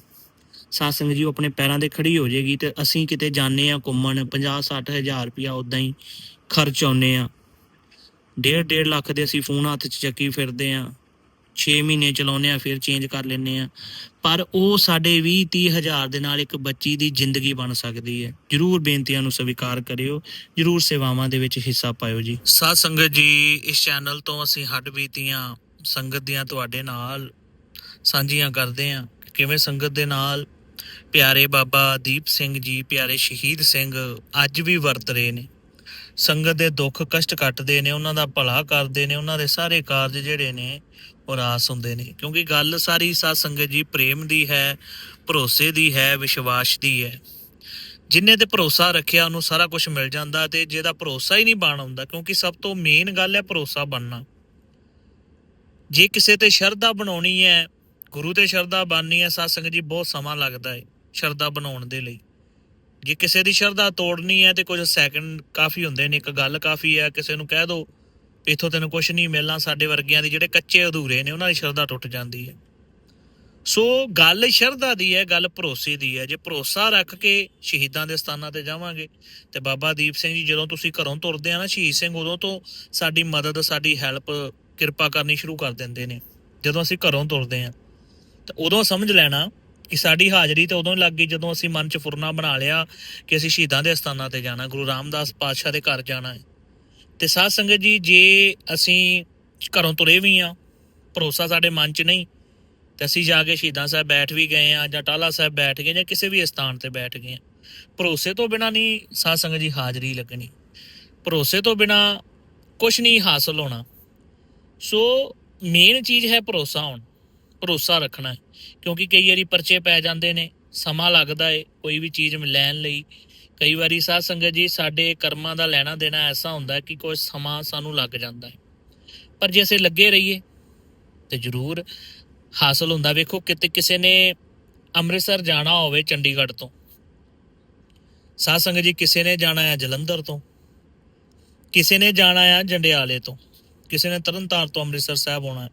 ਸਾਧ ਸੰਗਤ ਜੀ ਆਪਣੇ ਪੈਰਾਂ ਤੇ ਖੜੀ ਹੋ ਜਾਏਗੀ ਤੇ ਅਸੀਂ ਕਿਤੇ ਜਾਣੇ ਆ ਘੁੰਮਣ 50 60 ਹਜ਼ਾਰ ਰੁਪਇਆ ਉਦਾਂ ਹੀ ਖਰਚ ਆਉਨੇ ਆ ਡੇਢ ਡੇਢ ਲੱਖ ਦੇ ਅਸੀਂ ਫੋਨ ਹੱਥ 'ਚ ਚੱਕੀ ਫਿਰਦੇ ਆ 6 ਮਹੀਨੇ ਚਲਾਉਨੇ ਆ, ਫਿਰ ਚੇਂਜ ਕਰ ਲੈਨੇ ਆ। ਪਰ ਉਹ ਸਾਡੇ 20 30 ਹਜ਼ਾਰ ਦੇ ਨਾਲ ਇੱਕ ਬੱਚੀ ਦੀ ਜ਼ਿੰਦਗੀ ਬਣ ਸਕਦੀ ਹੈ। ਜਰੂਰ ਬੇਨਤੀਆਂ ਨੂੰ ਸਵੀਕਾਰ ਕਰਿਓ, ਜਰੂਰ ਸੇਵਾਵਾਂ ਦੇ ਵਿੱਚ ਹਿੱਸਾ ਪਾਇਓ ਜੀ। ਸਾਧ ਸੰਗਤ ਜੀ, ਇਸ ਚੈਨਲ ਤੋਂ ਅਸੀਂ ਹੱਡ ਬੀਤੀਆਂ। ਸੰਗਤ ਦੀਆਂ ਤੁਹਾਡੇ ਨਾਲ ਸਾਂਝੀਆਂ ਕਰਦੇ ਹਾਂ। ਕਿਵੇਂ ਸੰਗਤ ਦੇ ਨਾਲ? ਪਿਆਰੇ ਬਾਬਾ ਦੀਪ ਸਿੰਘ ਜੀ, ਪਿਆਰੇ ਸ਼ਹੀਦ ਸਿੰਘ ਅੱਜ ਵੀ ਵਰਤ ਰਹੇ ਨੇ। ਸੰਗਤ ਦੇ ਦੁੱਖ ਕਸ਼ਟ ਕੱਟਦੇ ਨੇ, ਉਹਨਾਂ ਦਾ ਭਲਾ ਕਰਦੇ ਨੇ, ਉਹਨਾਂ ਦੇ ਸਾਰੇ ਕਾਰਜ ਜਿਹੜੇ ਨੇ ਉਰਾਸ ਹੁੰਦੇ ਨੇ, ਕਿਉਂਕਿ ਗੱਲ ਸਾਰੀ ਸਾਧ ਸੰਗਤ ਜੀ ਪ੍ਰੇਮ ਦੀ ਹੈ, ਭਰੋਸੇ ਦੀ ਹੈ, ਵਿਸ਼ਵਾਸ ਦੀ ਹੈ। ਜਿੰਨੇ ਤੇ ਭਰੋਸਾ ਰੱਖਿਆ ਉਹਨੂੰ ਸਾਰਾ ਕੁਝ ਮਿਲ ਜਾਂਦਾ ਤੇ ਜਿਹਦਾ ਭਰੋਸਾ ਹੀ ਨਹੀਂ ਬਣ ਆਉਂਦਾ, ਕਿਉਂਕਿ ਸਭ ਤੋਂ ਮੇਨ ਗੱਲ ਹੈ ਭਰੋਸਾ ਬਣਨਾ। ਜੇ ਕਿਸੇ ਤੇ ਸ਼ਰਧਾ ਬਣਾਉਣੀ ਹੈ, ਗੁਰੂ ਤੇ ਸ਼ਰਧਾ ਬਣਨੀ ਹੈ, ਸਾਧ ਸੰਗਤ ਜੀ ਬਹੁਤ ਸਮਾਂ ਲੱਗਦਾ ਹੈ ਸ਼ਰਧਾ ਬਣਾਉਣ ਦੇ ਲਈ। ਜੇ ਕਿਸੇ ਦੀ ਸ਼ਰਧਾ ਤੋੜਨੀ ਹੈ ਤੇ ਕੁਝ ਸੈਕਿੰਡ ਕਾਫੀ ਹੁੰਦੇ ਨੇ, ਇੱਕ ਗੱਲ ਕਾਫੀ ਹੈ, ਕਿਸੇ ਨੂੰ ਕਹਿ ਦੋ ਇਥੋਂ ਤੈਨੂੰ ਕੁਝ ਨਹੀਂ ਮਿਲਣਾ, ਸਾਡੇ ਵਰਗਿਆਂ ਦੀ ਜਿਹੜੇ ਕੱਚੇ ਅਧੂਰੇ ਨੇ, ਉਹਨਾਂ ਦੀ ਸ਼ਰਧਾ ਟੁੱਟ ਜਾਂਦੀ ਹੈ। ਸੋ ਗੱਲ ਸ਼ਰਧਾ ਦੀ ਹੈ, ਗੱਲ ਭਰੋਸੇ ਦੀ ਹੈ। ਜੇ ਭਰੋਸਾ ਰੱਖ ਕੇ ਸ਼ਹੀਦਾਂ ਦੇ ਸਥਾਨਾਂ ਤੇ ਜਾਵਾਂਗੇ, ਤੇ ਬਾਬਾ ਦੀਪ ਸਿੰਘ ਜੀ ਜਦੋਂ ਤੁਸੀਂ ਘਰੋਂ ਤੁਰਦੇ ਆ ਨਾ, ਸ਼ਹੀਦ ਸਿੰਘ ਉਦੋਂ ਤੋਂ ਸਾਡੀ ਮਦਦ, ਸਾਡੀ ਹੈਲਪ, ਕਿਰਪਾ ਕਰਨੀ ਸ਼ੁਰੂ ਕਰ ਦਿੰਦੇ ਨੇ। ਜਦੋਂ ਅਸੀਂ ਘਰੋਂ ਤੁਰਦੇ ਆ, ਤਾਂ ਉਦੋਂ ਸਮਝ ਲੈਣਾ ਕਿ ਸਾਡੀ ਹਾਜ਼ਰੀ ਤੇ ਉਦੋਂ ਲੱਗ ਗਈ ਜਦੋਂ ਅਸੀਂ ਮਨ ਚ ਫੁਰਨਾ ਬਣਾ ਲਿਆ ਕਿ ਅਸੀਂ ਸ਼ਹੀਦਾਂ ਦੇ ਸਥਾਨਾਂ ਤੇ ਜਾਣਾ, ਗੁਰੂ ਰਾਮਦਾਸ ਪਾਤਸ਼ਾਹ ਦੇ ਘਰ ਜਾਣਾ ਹੈ। ਤੇ ਸਾਧ ਸੰਗਤ ਜੀ, ਜੇ ਅਸੀਂ ਘਰੋਂ ਤੁਰੇ ਵੀ ਆ, ਭਰੋਸਾ ਸਾਡੇ ਮਨ 'ਚ ਨਹੀਂ, ਤੇ ਅਸੀਂ ਜਾ ਕੇ ਸ਼ਹੀਦਾਂ ਸਾਹਿਬ ਬੈਠ ਵੀ ਗਏ ਆ ਜਾਂ ਟਾਲਾ ਸਾਹਿਬ ਬੈਠ ਗਏ ਜਾਂ ਕਿਸੇ ਵੀ ਸਥਾਨ ਤੇ ਬੈਠ ਗਏ ਆ, ਭਰੋਸੇ ਤੋਂ ਬਿਨਾ ਨਹੀਂ ਸਾਧ ਸੰਗਤ ਜੀ ਹਾਜ਼ਰੀ ਲੱਗਣੀ। ਭਰੋਸੇ ਤੋਂ ਬਿਨਾ ਕੁਝ ਨਹੀਂ ਹਾਸਲ ਹੋਣਾ। ਸੋ ਮੇਨ ਚੀਜ਼ ਹੈ ਭਰੋਸਾ ਹੋਣ, ਭਰੋਸਾ ਰੱਖਣਾ, ਕਿਉਂਕਿ ਕਈ ਵਾਰੀ ਪਰਚੇ ਪੈ ਜਾਂਦੇ ਨੇ, ਸਮਾਂ ਲੱਗਦਾ ਏ, ਕੋਈ ਵੀ ਚੀਜ਼ ਲੈਣ ਲਈ ਕਈ ਵਾਰੀ ਸਾਧ ਸੰਗਤ ਜੀ, ਸਾਡੇ ਕਰਮਾਂ ਦਾ ਲੈਣਾ ਦੇਣਾ ਐਸਾ ਹੁੰਦਾ ਕਿ ਕੋਈ ਸਮਾਂ ਸਾਨੂੰ ਲੱਗ ਜਾਂਦਾ ਹੈ। ਪਰ ਜੇ ਅਸੀਂ ਲੱਗੇ ਰਹੀਏ ਤੇ ਜ਼ਰੂਰ ਹਾਸਲ ਹੁੰਦਾ। ਵੇਖੋ, ਕਿਤੇ ਕਿਸੇ ਨੇ ਅੰਮ੍ਰਿਤਸਰ ਜਾਣਾ ਹੋਵੇ ਚੰਡੀਗੜ੍ਹ ਤੋਂ, ਸਾਧ ਸੰਗਤ ਜੀ, ਕਿਸੇ ਨੇ ਜਾਣਾ ਹੈ ਜਲੰਧਰ ਤੋਂ, ਕਿਸੇ ਨੇ ਜਾਣਾ ਆ ਜੰਡਿਆਲੇ ਤੋਂ, ਕਿਸੇ ਨੇ ਤਰਨਤਾਰਨ ਤੋਂ ਅੰਮ੍ਰਿਤਸਰ ਸਾਹਿਬ ਆਉਣਾ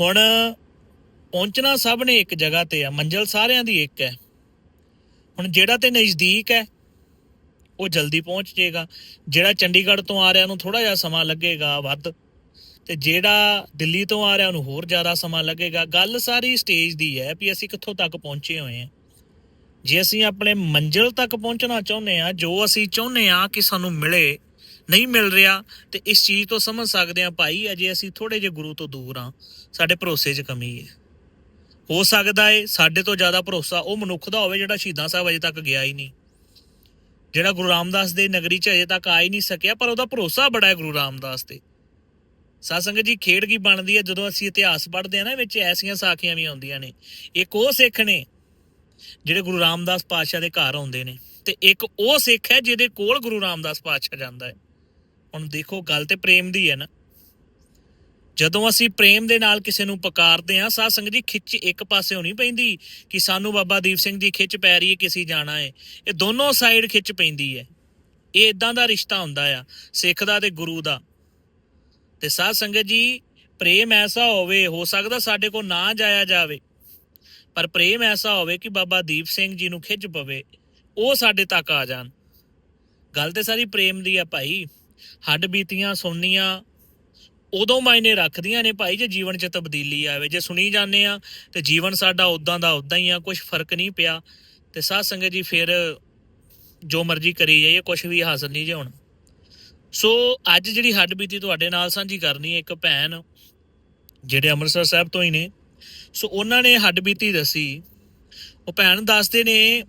ਹੁਣ ਪਹੁੰਚਣਾ ਸਭ ਨੇ ਇੱਕ ਜਗ੍ਹਾ ਤੇ ਆ, ਮੰਜ਼ਲ ਸਾਰਿਆਂ ਦੀ ਇੱਕ ਹੈ। ਹੁਣ ਜਿਹੜਾ ਤੇ ਨਜ਼ਦੀਕ ਹੈ ਉਹ ਜਲਦੀ ਪਹੁੰਚ ਜਾਏਗਾ। ਜਿਹੜਾ ਚੰਡੀਗੜ੍ਹ ਤੋਂ ਆ ਰਿਹਾ ਉਹਨੂੰ ਥੋੜਾ ਜਿਹਾ ਸਮਾਂ ਲੱਗੇਗਾ ਵੱਧ। ਤੇ ਜਿਹੜਾ ਦਿੱਲੀ ਤੋਂ ਆ ਰਿਹਾ ਉਹਨੂੰ ਹੋਰ ਜ਼ਿਆਦਾ ਸਮਾਂ ਲੱਗੇਗਾ। ਗੱਲ ਸਾਰੀ ਸਟੇਜ ਦੀ ਹੈ ਵੀ ਅਸੀਂ ਕਿੱਥੋਂ ਤੱਕ ਪਹੁੰਚੇ ਹੋਏ ਹਾਂ। ਜੇ ਅਸੀਂ ਆਪਣੇ ਮੰਜ਼ਿਲ ਤੱਕ ਪਹੁੰਚਣਾ ਚਾਹੁੰਦੇ ਆ ਜੋ ਅਸੀਂ ਚਾਹੁੰਦੇ ਆ ਕਿ ਸਾਨੂੰ ਮਿਲੇ, ਨਹੀਂ ਮਿਲ ਰਿਹਾ, ਤੇ ਇਸ ਚੀਜ਼ ਤੋਂ ਸਮਝ ਸਕਦੇ ਆ ਭਾਈ, ਅਜੇ ਅਸੀਂ ਥੋੜੇ ਜਿਹਾ ਗੁਰੂ ਤੋਂ ਦੂਰ ਆ ਸਾਡੇ ਭਰੋਸੇ 'ਚ ਕਮੀ ਹੈ। ਹੋ ਸਕਦਾ ਏ ਸਾਡੇ ਤੋਂ ਜ਼ਿਆਦਾ ਭਰੋਸਾ ਉਹ ਮਨੁੱਖ ਦਾ ਹੋਵੇ ਜਿਹੜਾ ਸ਼ਹੀਦਾਂ ਸਾਹਿਬ ਅਜੇ ਤੱਕ ਗਿਆ ਹੀ ਨਹੀਂ। ਜਿਹੜਾ ਗੁਰੂ ਰਾਮਦਾਸ ਦੇ ਨਗਰੀ 'ਚ ਅਜੇ ਤੱਕ ਆ ਹੀ ਨਹੀਂ ਸਕਿਆ, ਪਰ ਉਹਦਾ ਭਰੋਸਾ ਬੜਾ ਹੈ ਗੁਰੂ ਰਾਮਦਾਸ ਤੇ। ਸਾਧ ਜੀ, ਖੇਡ ਕੀ ਬਣਦੀ ਹੈ? ਜਦੋਂ ਅਸੀਂ ਇਤਿਹਾਸ ਪੜ੍ਹਦੇ ਆ ਨਾ, ਵਿੱਚ ਐਸੀਆਂ ਸਾਖੀਆਂ ਵੀ ਆਉਂਦੀਆਂ ਨੇ। ਇੱਕ ਉਹ ਸਿੱਖ ਨੇ, ਜਿਹੜੇ ਗੁਰੂ ਰਾਮਦਾਸ ਪਾਤਸ਼ਾਹ ਦੇ ਘਰ ਆਉਂਦੇ ਨੇ। ਤੇ ਇੱਕ ਉਹ ਸਿੱਖ ਹੈ ਜਿਹਦੇ ਕੋਲ ਗੁਰੂ ਰਾਮਦਾਸ ਪਾਤਸ਼ਾਹ ਜਾਂਦਾ ਹੈ। ਹੁਣ ਦੇਖੋ, ਗੱਲ ਤੇ ਪ੍ਰੇਮ ਦੀ ਹੈ ਨਾ। ਜਦੋਂ ਅਸੀਂ ਪ੍ਰੇਮ ਦੇ ਨਾਲ ਕਿਸੇ ਨੂੰ ਪੁਕਾਰਦੇ ਹਾਂ, ਸਾਧ ਸੰਗਤ ਜੀ, ਖਿੱਚ ਇੱਕ ਪਾਸੇ ਹੋਣੀ ਪੈਂਦੀ ਕਿ ਸਾਨੂੰ ਬਾਬਾ ਦੀਪ ਸਿੰਘ ਦੀ ਖਿੱਚ ਪੈ ਰਹੀ ਹੈ ਕਿਸੇ ਜਾਣਾ ਹੈ। ਇਹ ਦੋਨੋਂ ਸਾਈਡ ਖਿੱਚ ਪੈਂਦੀ ਹੈ। ਇਹ ਇਦਾਂ ਦਾ ਰਿਸ਼ਤਾ ਹੁੰਦਾ ਆ, ਸਿੱਖ ਦਾ ਤੇ ਗੁਰੂ ਦਾ। ਤੇ ਸਾਧ ਸੰਗਤ ਜੀ, ਪ੍ਰੇਮ ਐਸਾ ਹੋਵੇ, ਹੋ ਸਕਦਾ ਸਾਡੇ ਕੋਲ ਨਾ ਜਾਇਆ ਜਾਵੇ, ਪਰ ਪ੍ਰੇਮ ਐਸਾ ਹੋਵੇ ਕਿ ਬਾਬਾ ਦੀਪ ਸਿੰਘ ਜੀ ਨੂੰ ਖਿੱਚ ਪਵੇ, ਉਹ ਸਾਡੇ ਤੱਕ ਆ ਜਾਣ। ਗੱਲ ਤੇ ਸਾਰੀ ਪ੍ਰੇਮ ਦੀ ਆ ਭਾਈ। ਹੱਡ ਬੀਤੀਆਂ ਸੋਨੀਆਂ ਉਦੋਂ ਮਾਇਨੇ ਰੱਖਦੀਆਂ ਨੇ ਭਾਈ, ਜੇ ਜੀਵਨ 'ਚ ਤਬਦੀਲੀ ਆਵੇ। ਜੇ ਸੁਣੀ ਜਾਂਦੇ ਆ ਤੇ ਜੀਵਨ ਸਾਡਾ ਉਦਾਂ ਦਾ ਉਦਾਂ ਹੀ ਆ ਕੁਝ ਫ਼ਰਕ ਨਹੀਂ ਪਿਆ। ਤੇ ਸਾਧ ਸੰਗਤ ਜੀ ਫਿਰ ਜੋ ਮਰਜ਼ੀ ਕਰੀ ਜਾਈਏ ਕੁਝ ਵੀ ਹਾਸਲ ਨਹੀਂ ਜੇ ਹੁਣ। ਸੋ ਅੱਜ ਜਿਹੜੀ ਹੱਡ ਬੀਤੀ ਤੁਹਾਡੇ ਨਾਲ ਸਾਂਝੀ ਕਰਨੀ ਹੈ, ਇੱਕ ਭੈਣ ਜਿਹੜੇ ਅੰਮ੍ਰਿਤਸਰ ਸਾਹਿਬ ਤੋਂ ਹੀ ਨੇ, ਸੋ ਉਹਨਾਂ ਨੇ ਹੱਡ ਬੀਤੀ ਦੱਸੀ। ਉਹ ਭੈਣ ਦੱਸਦੇ ਨੇ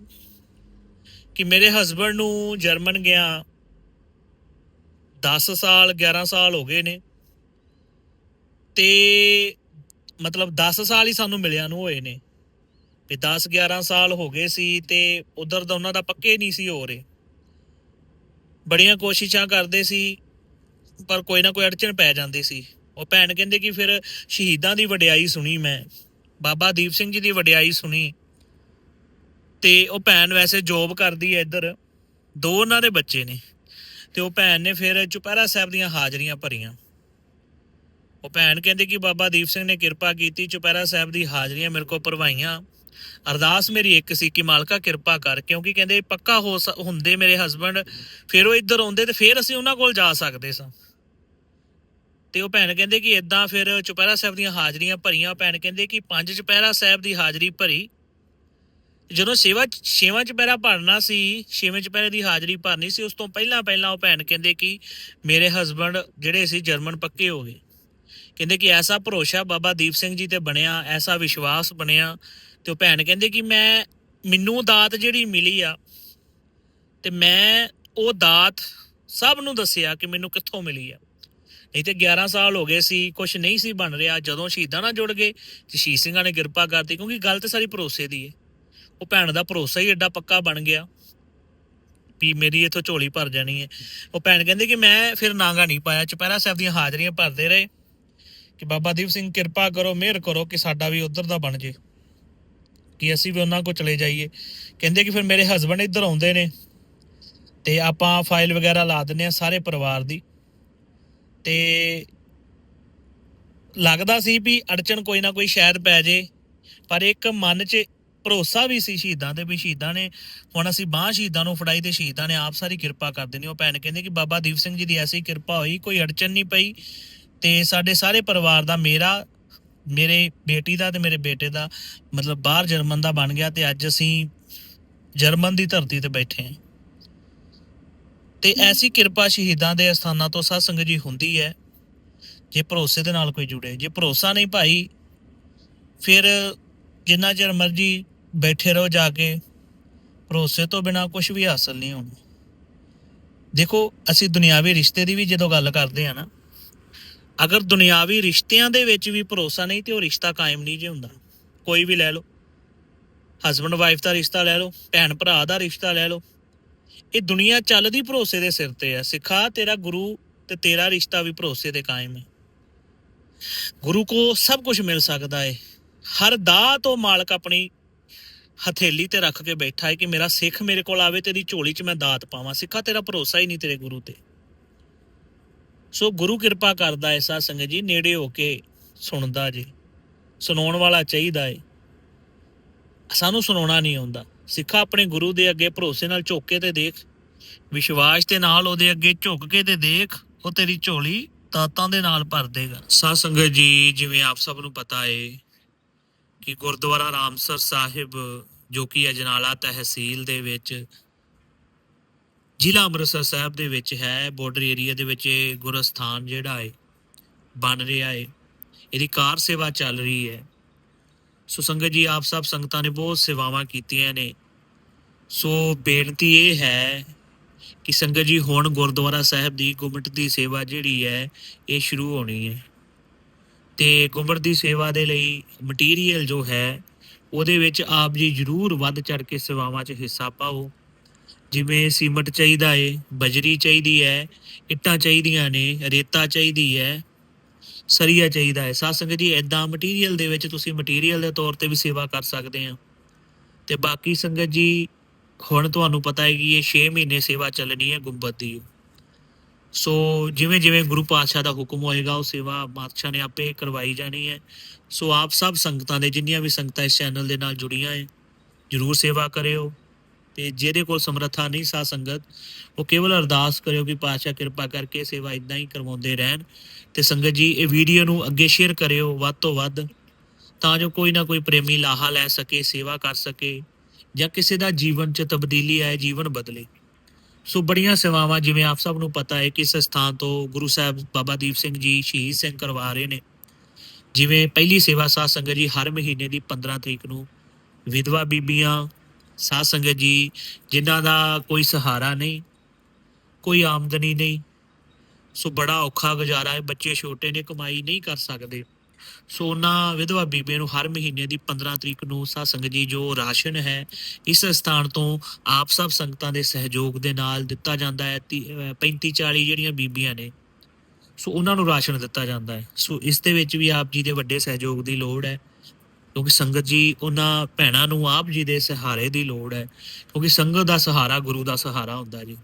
ਕਿ ਮੇਰੇ ਹਸਬੰਡ ਨੂੰ ਜਰਮਨ ਗਿਆ 10 ਸਾਲ 11 ਸਾਲ ਹੋ ਗਏ ਨੇ। ਤੇ ਮਤਲਬ 10 ਸਾਲ ਹੀ ਸਾਨੂੰ ਮਿਲਿਆ ਨੂੰ ਹੋਏ ਨੇ। ਵੀ 10 11 ਸਾਲ ਹੋ ਗਏ ਸੀ ਤੇ ਉਧਰ ਦਾ ਉਹਨਾਂ ਦਾ ਪੱਕੇ ਨਹੀਂ ਸੀ ਹੋ ਰਹੇ। ਬੜੀਆਂ ਕੋਸ਼ਿਸ਼ਾਂ ਕਰਦੇ ਸੀ, ਪਰ ਕੋਈ ਨਾ ਕੋਈ ਅੜਚਣ ਪੈ ਜਾਂਦੀ ਸੀ। ਉਹ ਭੈਣ ਕਹਿੰਦੇ ਕਿ ਫਿਰ ਸ਼ਹੀਦਾਂ ਦੀ ਵਡਿਆਈ ਸੁਣੀ ਮੈਂ। ਬਾਬਾ ਦੀਪ ਸਿੰਘ ਜੀ ਦੀ ਵਡਿਆਈ ਸੁਣੀ। ਤੇ ਉਹ ਭੈਣ ਵੈਸੇ ਜੋਬ ਕਰਦੀ ਹੈ ਇੱਧਰ। ਦੋ ਉਹਨਾਂ ਦੇ ਬੱਚੇ ਨੇ। ਤੇ ਉਹ ਭੈਣ ਨੇ ਫਿਰ ਚੁਪਹਿਰਾ ਸਾਹਿਬ ਦੀਆਂ ਹਾਜ਼ਰੀਆਂ ਭਰੀਆਂ। ਉਹ ਭੈਣ ਕਹਿੰਦੇ ਕਿ ਬਾਬਾ ਦੀਪ ਸਿੰਘ ਨੇ ਕਿਰਪਾ ਕੀਤੀ, ਚੁਪਹਿਰਾ ਸਾਹਿਬ ਦੀ ਹਾਜ਼ਰੀਆਂ ਮੇਰੇ ਕੋਲ ਭਰਵਾਈਆਂ। ਅਰਦਾਸ ਮੇਰੀ ਇੱਕ ਸੀ ਕਿ ਮਾਲਕਾ ਕਿਰਪਾ ਕਰ, ਕਿਉਂਕਿ ਕਹਿੰਦੇ ਪੱਕਾ ਹੋ ਸ- ਹੁੰਦੇ ਮੇਰੇ ਹਸਬੰਡ ਫਿਰ ਉਹ ਇੱਧਰ ਆਉਂਦੇ ਤੇ ਫਿਰ ਅਸੀਂ ਉਹਨਾਂ ਕੋਲ ਜਾ ਸਕਦੇ ਸਾਂ। ਤੇ ਉਹ ਭੈਣ ਕਹਿੰਦੇ ਕਿ ਇਦਾਂ ਫਿਰ ਚੁਪਹਿਰਾ ਸਾਹਿਬ ਦੀਆਂ ਹਾਜ਼ਰੀਆਂ ਭਰੀਆਂ। ਭੈਣ ਕਹਿੰਦੇ ਕਿ ਪੰਜ ਚੁਪਹਿਰਾ ਸਾਹਿਬ ਦੀ ਹਾਜ਼ਰੀ ਭਰੀ। ਜਦੋਂ ਸੇਵਾ ਛੇਵਾਂ ਚੁਪਹਿਰਾ ਭਰਨਾ ਸੀ, ਛੇਵੇਂ ਚੁਪਹਿਰੇ ਦੀ ਹਾਜ਼ਰੀ ਭਰਨੀ ਸੀ, ਉਸ ਤੋਂ ਪਹਿਲਾਂ ਪਹਿਲਾਂ ਉਹ ਭੈਣ ਕਹਿੰਦੇ ਕਿ ਮੇਰੇ ਹਸਬੰਡ ਜਿਹੜੇ ਸੀ ਜਰਮਨ ਪੱਕੇ ਹੋ ਗਏ। ਕਹਿੰਦੇ ਕਿ ਐਸਾ ਭਰੋਸਾ ਬਾਬਾ ਦੀਪ ਸਿੰਘ ਜੀ ਤੇ ਬਣਿਆ, ਐਸਾ ਵਿਸ਼ਵਾਸ ਬਣਿਆ ਤੇ ਉਹ ਭੈਣ ਕਹਿੰਦੇ ਕਿ ਮੈਂ, ਮੈਨੂੰ ਦਾਤ ਜਿਹੜੀ ਮਿਲੀ ਆ ਤੇ ਮੈਂ ਉਹ ਦਾਤ ਸਭ ਨੂੰ ਦੱਸਿਆ ਕਿ ਮੈਨੂੰ ਕਿੱਥੋਂ ਮਿਲੀ ਆ। ਨਹੀਂ ਤੇ 11 ਸਾਲ ਹੋ ਗਏ ਸੀ ਕੁਝ ਨਹੀਂ ਸੀ ਬਣ ਰਿਹਾ, ਜਦੋਂ ਸ਼ਹੀਦਾਂ ਨਾਲ ਜੁੜ ਗਏ ਤੇ ਸ਼ਹੀਦ ਸਿੰਘਾਂ ਨੇ ਕਿਰਪਾ ਕਰਤੀ ਕਿਉਂਕਿ ਗੱਲ ਤੇ ਸਾਰੀ ਭਰੋਸੇ ਦੀ ਹੈ ਉਹ ਭੈਣ ਦਾ ਭਰੋਸਾ ਹੀ ਐਡਾ ਪੱਕਾ ਬਣ ਗਿਆ ਵੀ ਮੇਰੀ ਇਥੋਂ ਝੋਲੀ ਭਰ ਜਾਣੀ ਹੈ ਉਹ ਭੈਣ ਕਹਿੰਦੇ ਕਿ ਮੈਂ ਫਿਰ ਨਾਗਾ ਨਹੀਂ ਪਾਇਆ, ਚੁਪਹਿਰਾ ਸਾਹਿਬ ਦੀਆਂ ਹਾਜ਼ਰੀਆਂ ਭਰਦੇ ਰਹੇ। ਕਿ ਬਾਬਾ ਦੀਪ ਸਿੰਘ ਕਿਰਪਾ ਕਰੋ, ਮਿਹਰ ਕਰੋ ਕਿ ਸਾਡਾ ਵੀ ਉਧਰ ਦਾ ਬਣ ਜੇ। ਕਿ ਅਸੀਂ ਵੀ ਉਹਨਾਂ ਕੋਲ ਚਲੇ ਜਾਈਏ। ਕਹਿੰਦੇ ਕਿ ਫਿਰ ਮੇਰੇ ਹਸਬੰਡ ਇੱਧਰ ਆਉਂਦੇ ਨੇ ਤੇ ਆਪਾਂ ਫਾਈਲ ਵਗੈਰਾ ਲਾ ਦਿੰਨੇ ਆ ਸਾਰੇ ਪਰਿਵਾਰ ਦੀ। ਤੇ ਲੱਗਦਾ ਸੀ ਵੀ ਅੜਚਣ ਕੋਈ ਨਾ ਕੋਈ ਸ਼ਾਇਦ ਪੈ ਜੇ, ਪਰ ਇੱਕ ਮਨ 'ਚ ਭਰੋਸਾ ਵੀ ਸੀ ਸ਼ਹੀਦਾਂ ਤੇ ਵੀ ਸ਼ਹੀਦਾਂ ਨੇ, ਹੁਣ ਅਸੀਂ ਬਾਹ ਸ਼ਹੀਦਾਂ ਨੂੰ ਫੜਾਈ ਤੇ ਸ਼ਹੀਦਾਂ ਨੇ ਆਪ ਸਾਰੀ ਕਿਰਪਾ ਕਰ ਦੇਣੀ। ਉਹ ਭੈਣ ਕਹਿੰਦੇ ਕਿ ਬਾਬਾ ਦੀਪ ਸਿੰਘ ਜੀ ਦੀ ਐਸੀ ਕਿਰਪਾ ਹੋਈ, ਕੋਈ ਅੜਚਣ ਨਹੀਂ ਪਈ। ਤੇ ਸਾਡੇ ਸਾਰੇ ਪਰਿਵਾਰ ਦਾ ਮੇਰਾ ਮੇਰੇ ਬੇਟੀ ਦਾ ਤੇ ਮੇਰੇ ਬੇਟੇ ਦਾ ਮਤਲਬ ਬਾਹਰ ਜਰਮਨ ਦਾ ਬਣ ਗਿਆ ਤੇ ਅੱਜ ਅਸੀਂ ਜਰਮਨ ਦੀ ਧਰਤੀ ਤੇ ਬੈਠੇ ਹਾਂ। ਤੇ ਐਸੀ ਕਿਰਪਾ ਸ਼ਹੀਦਾਂ ਦੇ ਅਸਥਾਨਾਂ ਤੋਂ ਸਾਧ ਸੰਗਤ ਜੀ ਹੁੰਦੀ ਹੈ। ਜੇ ਭਰੋਸੇ ਦੇ ਨਾਲ ਕੋਈ ਜੁੜੇ ਜੇ ਭਰੋਸਾ ਨਹੀਂ ਭਾਈ ਫਿਰ ਜਿੰਨਾ ਚਿਰ ਮਰਜ਼ੀ ਬੈਠੇ ਰਹੋ ਜਾ ਕੇ ਭਰੋਸੇ ਤੋਂ ਬਿਨਾ ਕੁਝ ਵੀ ਹਾਸਲ ਨਹੀਂ ਹੋਣਾ। ਦੇਖੋ ਅਸੀਂ ਦੁਨਿਆਵੀ ਰਿਸ਼ਤੇ ਦੀ ਵੀ ਜਦੋਂ ਗੱਲ ਕਰਦੇ ਆ ਨਾ ਅਗਰ ਦੁਨਿਆਵੀ ਰਿਸ਼ਤਿਆਂ ਦੇ ਵਿੱਚ ਵੀ ਭਰੋਸਾ ਨਹੀਂ, ਤੇ ਉਹ ਰਿਸ਼ਤਾ ਕਾਇਮ ਨਹੀਂ ਜੇ ਹੁੰਦਾ। ਕੋਈ ਵੀ ਲੈ ਲਓ। ਹਸਬੰਡ ਵਾਈਫ ਦਾ ਰਿਸ਼ਤਾ ਲੈ ਲਓ, ਭੈਣ, ਭਰਾ ਦਾ ਰਿਸ਼ਤਾ ਲੈ ਲਓ। ਇਹ ਦੁਨੀਆ ਚੱਲਦੀ ਭਰੋਸੇ ਦੇ ਸਿਰ ਤੇ ਹੈ ਸਿੱਖਾ, ਤੇਰਾ ਗੁਰੂ ਤੇ ਤੇਰਾ ਰਿਸ਼ਤਾ ਵੀ ਭਰੋਸੇ ਤੇ ਕਾਇਮ ਹੈ ਗੁਰੂ ਕੋ ਸਭ ਕੁਝ ਮਿਲ ਸਕਦਾ ਹੈ ਹਰ ਦਾਤ ਤੋਂ ਮਾਲਕ ਆਪਣੀ ਹਥੇਲੀ ਤੇ ਰੱਖ ਕੇ ਬੈਠਾ ਹੈ ਕਿ ਮੇਰਾ ਸਿੱਖ ਮੇਰੇ ਕੋਲ ਆਵੇ ਤੇਰੀ ਝੋਲੀ 'ਚ ਮੈਂ ਦਾਤ ਪਾਵਾਂ। ਸਿੱਖਾ, ਤੇਰਾ ਭਰੋਸਾ ਹੀ ਨਹੀਂ ਤੇਰੇ ਗੁਰੂ ਤੇ। ਸੋ ਗੁਰੂ ਕਿਰਪਾ ਕਰਦਾ ਹੈ ਸਾਧ ਸੰਗਤ ਜੀ, ਨੇੜੇ ਹੋ ਕੇ ਸੁਣਦਾ ਜੀ, ਸੁਣਾਉਣ ਵਾਲਾ ਚਾਹੀਦਾ ਹੈ ਸਾਨੂੰ ਸੁਣਾਉਣਾ ਨਹੀਂ ਆਉਂਦਾ। ਸਿੱਖਾ ਆਪਣੇ ਗੁਰੂ ਦੇ ਅੱਗੇ ਭਰੋਸੇ ਨਾਲ ਝੁੱਕ ਕੇ ਤੇ ਦੇਖ। ਵਿਸ਼ਵਾਸ ਦੇ ਨਾਲ ਉਹਦੇ ਅੱਗੇ ਝੁੱਕ ਕੇ ਤੇ ਦੇਖ, ਉਹ ਤੇਰੀ ਝੋਲੀ ਤਾਤਾਂ ਦੇ ਨਾਲ ਭਰ ਦੇਗਾ। ਸਾਧ ਸੰਗਤ ਜੀ, ਜਿਵੇਂ ਆਪ ਸਭ ਨੂੰ ਪਤਾ ਏ ਕਿ ਗੁਰਦੁਆਰਾ ਰਾਮਸਰ ਸਾਹਿਬ, ਜੋ ਕਿ ਅਜਨਾਲਾ ਤਹਿਸੀਲ ਦੇ ਵਿੱਚ ਜ਼ਿਲ੍ਹਾ ਅੰਮ੍ਰਿਤਸਰ ਸਾਹਿਬ ਦੇ ਵਿੱਚ ਹੈ ਬਾਰਡਰ ਏਰੀਆ ਦੇ ਵਿੱਚ ਇਹ ਗੁਰਸਥਾਨ ਜਿਹੜਾ ਹੈ, ਬਣ ਰਿਹਾ ਹੈ। ਇਹਦੀ ਕਾਰ ਸੇਵਾ ਚੱਲ ਰਹੀ ਹੈ। ਸੋ ਸੰਗਤ ਜੀ, ਆਪ ਸਭ ਸੰਗਤਾਂ ਨੇ ਬਹੁਤ ਸੇਵਾਵਾਂ ਕੀਤੀਆਂ ਨੇ। ਸੋ ਬੇਨਤੀ ਇਹ ਹੈ ਕਿ ਸੰਗਤ ਜੀ, ਹੁਣ ਗੁਰਦੁਆਰਾ ਸਾਹਿਬ ਦੀ ਗੁਮਟ ਦੀ ਸੇਵਾ ਜਿਹੜੀ ਹੈ, ਇਹ ਸ਼ੁਰੂ ਹੋਣੀ ਹੈ। ਤੇ ਗੁਮਟ ਦੀ ਸੇਵਾ ਦੇ ਲਈ ਮਟੀਰੀਅਲ ਜੋ ਹੈ, ਉਹਦੇ ਵਿੱਚ ਆਪ ਜੀ ਜਰੂਰ ਵੱਧ ਚੜ ਕੇ ਸੇਵਾਵਾਂ 'ਚ ਹਿੱਸਾ ਪਾਓ। ਜਿਵੇਂ ਸੀਮਟ ਚਾਹੀਦਾ ਏ, ਬਜਰੀ ਚਾਹੀਦੀ ਹੈ ਇੱਟਾਂ ਚਾਹੀਦੀਆਂ ਨੇ, ਰੇਤਾ ਚਾਹੀਦੀ ਹੈ ਸਰੀਆ ਚਾਹੀਦਾ ਹੈ ਸਾਧ ਸੰਗਤ ਜੀ ਐਦਾਂ ਮਟੀਰੀਅਲ ਦੇ ਵਿੱਚ ਤੁਸੀਂ ਮਟੀਰੀਅਲ ਦੇ ਤੌਰ ਤੇ ਵੀ ਸੇਵਾ ਕਰ ਸਕਦੇ ਆ। ਤੇ ਬਾਕੀ ਸੰਗਤ ਜੀ, ਹੁਣ ਤੁਹਾਨੂੰ ਪਤਾ ਹੈ ਕਿ ਇਹ 6 ਮਹੀਨੇ ਸੇਵਾ ਚੱਲਣੀ ਹੈ ਗੁੰਬਦ ਦੀ। ਸੋ ਜਿਵੇਂ ਜਿਵੇਂ ਗੁਰੂ ਪਾਤਸ਼ਾਹ ਦਾ ਹੁਕਮ ਹੋਏਗਾ, ਉਹ ਸੇਵਾ ਪਾਤਸ਼ਾਹ ਨੇ ਆਪੇ ਕਰਵਾਈ ਜਾਣੀ ਹੈ। ਸੋ ਆਪ ਸਭ ਸੰਗਤਾਂ ਦੇ, ਜਿੰਨੀਆਂ ਵੀ ਸੰਗਤਾਂ ਇਸ ਚੈਨਲ ਦੇ ਨਾਲ ਜੁੜੀਆਂ ਹੈ ਜਰੂਰ ਸੇਵਾ ਕਰਿਓ। ਤੇ ਜਿਹਦੇ ਕੋਲ ਸਮਰੱਥਾ ਨਹੀਂ ਸਾ ਸੰਗਤ, ਉਹ ਕੇਵਲ ਅਰਦਾਸ ਕਰਿਓ ਕਿ ਪਾਤਸ਼ਾਹ ਕਿਰਪਾ ਕਰਕੇ ਸੇਵਾ ਇਦਾਂ ਹੀ ਕਰਵਾਉਂਦੇ ਰਹਿਣ। ਤੇ ਸੰਗਤ ਜੀ, ਇਹ ਵੀਡੀਓ ਨੂੰ ਅੱਗੇ ਸ਼ੇਅਰ ਕਰਿਓ ਵੱਧ ਤੋਂ ਵੱਧ, ਤਾਂ ਜੋ ਕੋਈ ਨਾ ਕੋਈ ਪ੍ਰੇਮੀ ਲਾਹਾ ਲੈ ਸਕੇ, ਸੇਵਾ ਕਰ ਸਕੇ, ਜਾਂ ਕਿਸੇ ਦਾ ਜੀਵਨ 'ਚ ਤਬਦੀਲੀ ਆਏ, ਜੀਵਨ ਬਦਲੇ। ਸੋ ਬੜੀਆਂ ਸੇਵਾਵਾਂ, ਜਿਵੇਂ ਆਪ ਸਭ ਨੂੰ ਪਤਾ ਹੈ ਕਿ ਇਸ ਸਥਾਨ ਤੋਂ ਗੁਰੂ ਸਾਹਿਬ ਬਾਬਾ ਦੀਪ ਸਿੰਘ ਜੀ ਸ਼ਹੀਦ ਸਿੰਘ ਕਰਵਾ ਰਹੇ ਨੇ। ਜਿਵੇਂ ਪਹਿਲੀ ਸੇਵਾ ਸਾਧ ਸੰਗਤ ਜੀ ਹਰ ਮਹੀਨੇ ਦੀ 15 ਤਰੀਕ ਨੂੰ ਵਿਧਵਾ ਬੀਬੀਆਂ ਸਾਧ ਸੰਗਤ ਜੀ, ਜਿਨ੍ਹਾਂ ਦਾ ਕੋਈ ਸਹਾਰਾ ਨਹੀਂ, ਕੋਈ ਆਮਦਨੀ ਨਹੀਂ। ਸੋ ਬੜਾ ਔਖਾ ਗੁਜ਼ਾਰਾ ਹੈ, ਬੱਚੇ ਛੋਟੇ ਨੇ, ਕਮਾਈ ਨਹੀਂ ਕਰ ਸਕਦੇ। ਸੋ ਉਹਨਾਂ ਵਿਧਵਾ ਬੀਬੀਆਂ ਨੂੰ ਹਰ ਮਹੀਨੇ ਦੀ 15 ਤਰੀਕ ਨੂੰ ਸਾਧ ਸੰਗਤ ਜੀ, ਜੋ ਰਾਸ਼ਨ ਹੈ, ਇਸ ਸਥਾਨ ਤੋਂ ਆਪ ਸਭ ਸੰਗਤਾਂ ਦੇ ਸਹਿਯੋਗ ਦੇ ਨਾਲ ਦਿੱਤਾ ਜਾਂਦਾ ਹੈ 35 40 ਜਿਹੜੀਆਂ ਬੀਬੀਆਂ ਨੇ, ਸੋ ਉਹਨਾਂ ਨੂੰ ਰਾਸ਼ਨ ਦਿੱਤਾ ਜਾਂਦਾ ਹੈ। ਸੋ ਇਸ ਦੇ ਵਿੱਚ ਵੀ ਆਪ ਜੀ ਦੇ ਵੱਡੇ ਸਹਿਯੋਗ ਦੀ ਲੋੜ ਹੈ। ਕਿਉਂਕਿ ਸੰਗਤ ਜੀ, ਉਹਨਾਂ ਭੈਣਾਂ ਨੂੰ ਆਪ ਜੀ ਦੇ ਸਹਾਰੇ ਦੀ ਲੋੜ ਹੈ, ਕਿਉਂਕਿ ਸੰਗਤ ਦਾ ਸਹਾਰਾ ਗੁਰੂ ਦਾ ਸਹਾਰਾ ਹੁੰਦਾ ਜੀ।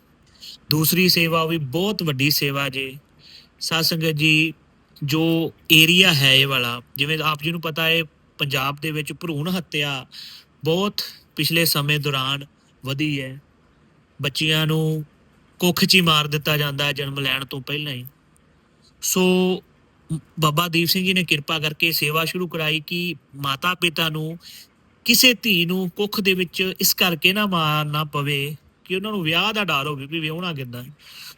ਦੂਸਰੀ ਸੇਵਾ ਵੀ ਬਹੁਤ ਵੱਡੀ ਸੇਵਾ ਜੀ। ਸਾਧ ਸੰਗਤ ਜੀ, ਜੋ ਏਰੀਆ ਹੈ ਇਹ ਵਾਲਾ, ਜਿਵੇਂ ਆਪ ਜੀ ਨੂੰ ਪਤਾ ਹੈ, ਪੰਜਾਬ ਦੇ ਵਿੱਚ ਭਰੂਣ ਹੱਤਿਆ ਬਹੁਤ ਪਿਛਲੇ ਸਮੇਂ ਦੌਰਾਨ ਵਧੀ ਹੈ। ਬੱਚਿਆਂ ਨੂੰ ਕੁੱਖ 'ਚ ਹੀ ਮਾਰ ਦਿੱਤਾ ਜਾਂਦਾ ਹੈ ਜਨਮ ਲੈਣ ਤੋਂ ਪਹਿਲਾਂ ਹੀ। ਸੋ ਬਾਬਾ ਦੀਪ ਸਿੰਘ ਜੀ ਨੇ ਕਿਰਪਾ ਕਰਕੇ ਸੇਵਾ ਸ਼ੁਰੂ ਕਰਾਈ ਕਿ ਮਾਤਾ ਪਿਤਾ ਨੂੰ ਕਿਸੇ ਧੀ ਨੂੰ ਕੁੱਖ ਦੇ ਵਿੱਚ ਇਸ ਕਰਕੇ ਨਾ ਮਾਰਨਾ ਪਵੇ ਕਿ ਉਹਨਾਂ ਨੂੰ ਵਿਆਹ ਦਾ ਡਰ ਹੋਵੇ ਵੀ ਵਿਆਹਣਾ ਕਿੱਦਾਂ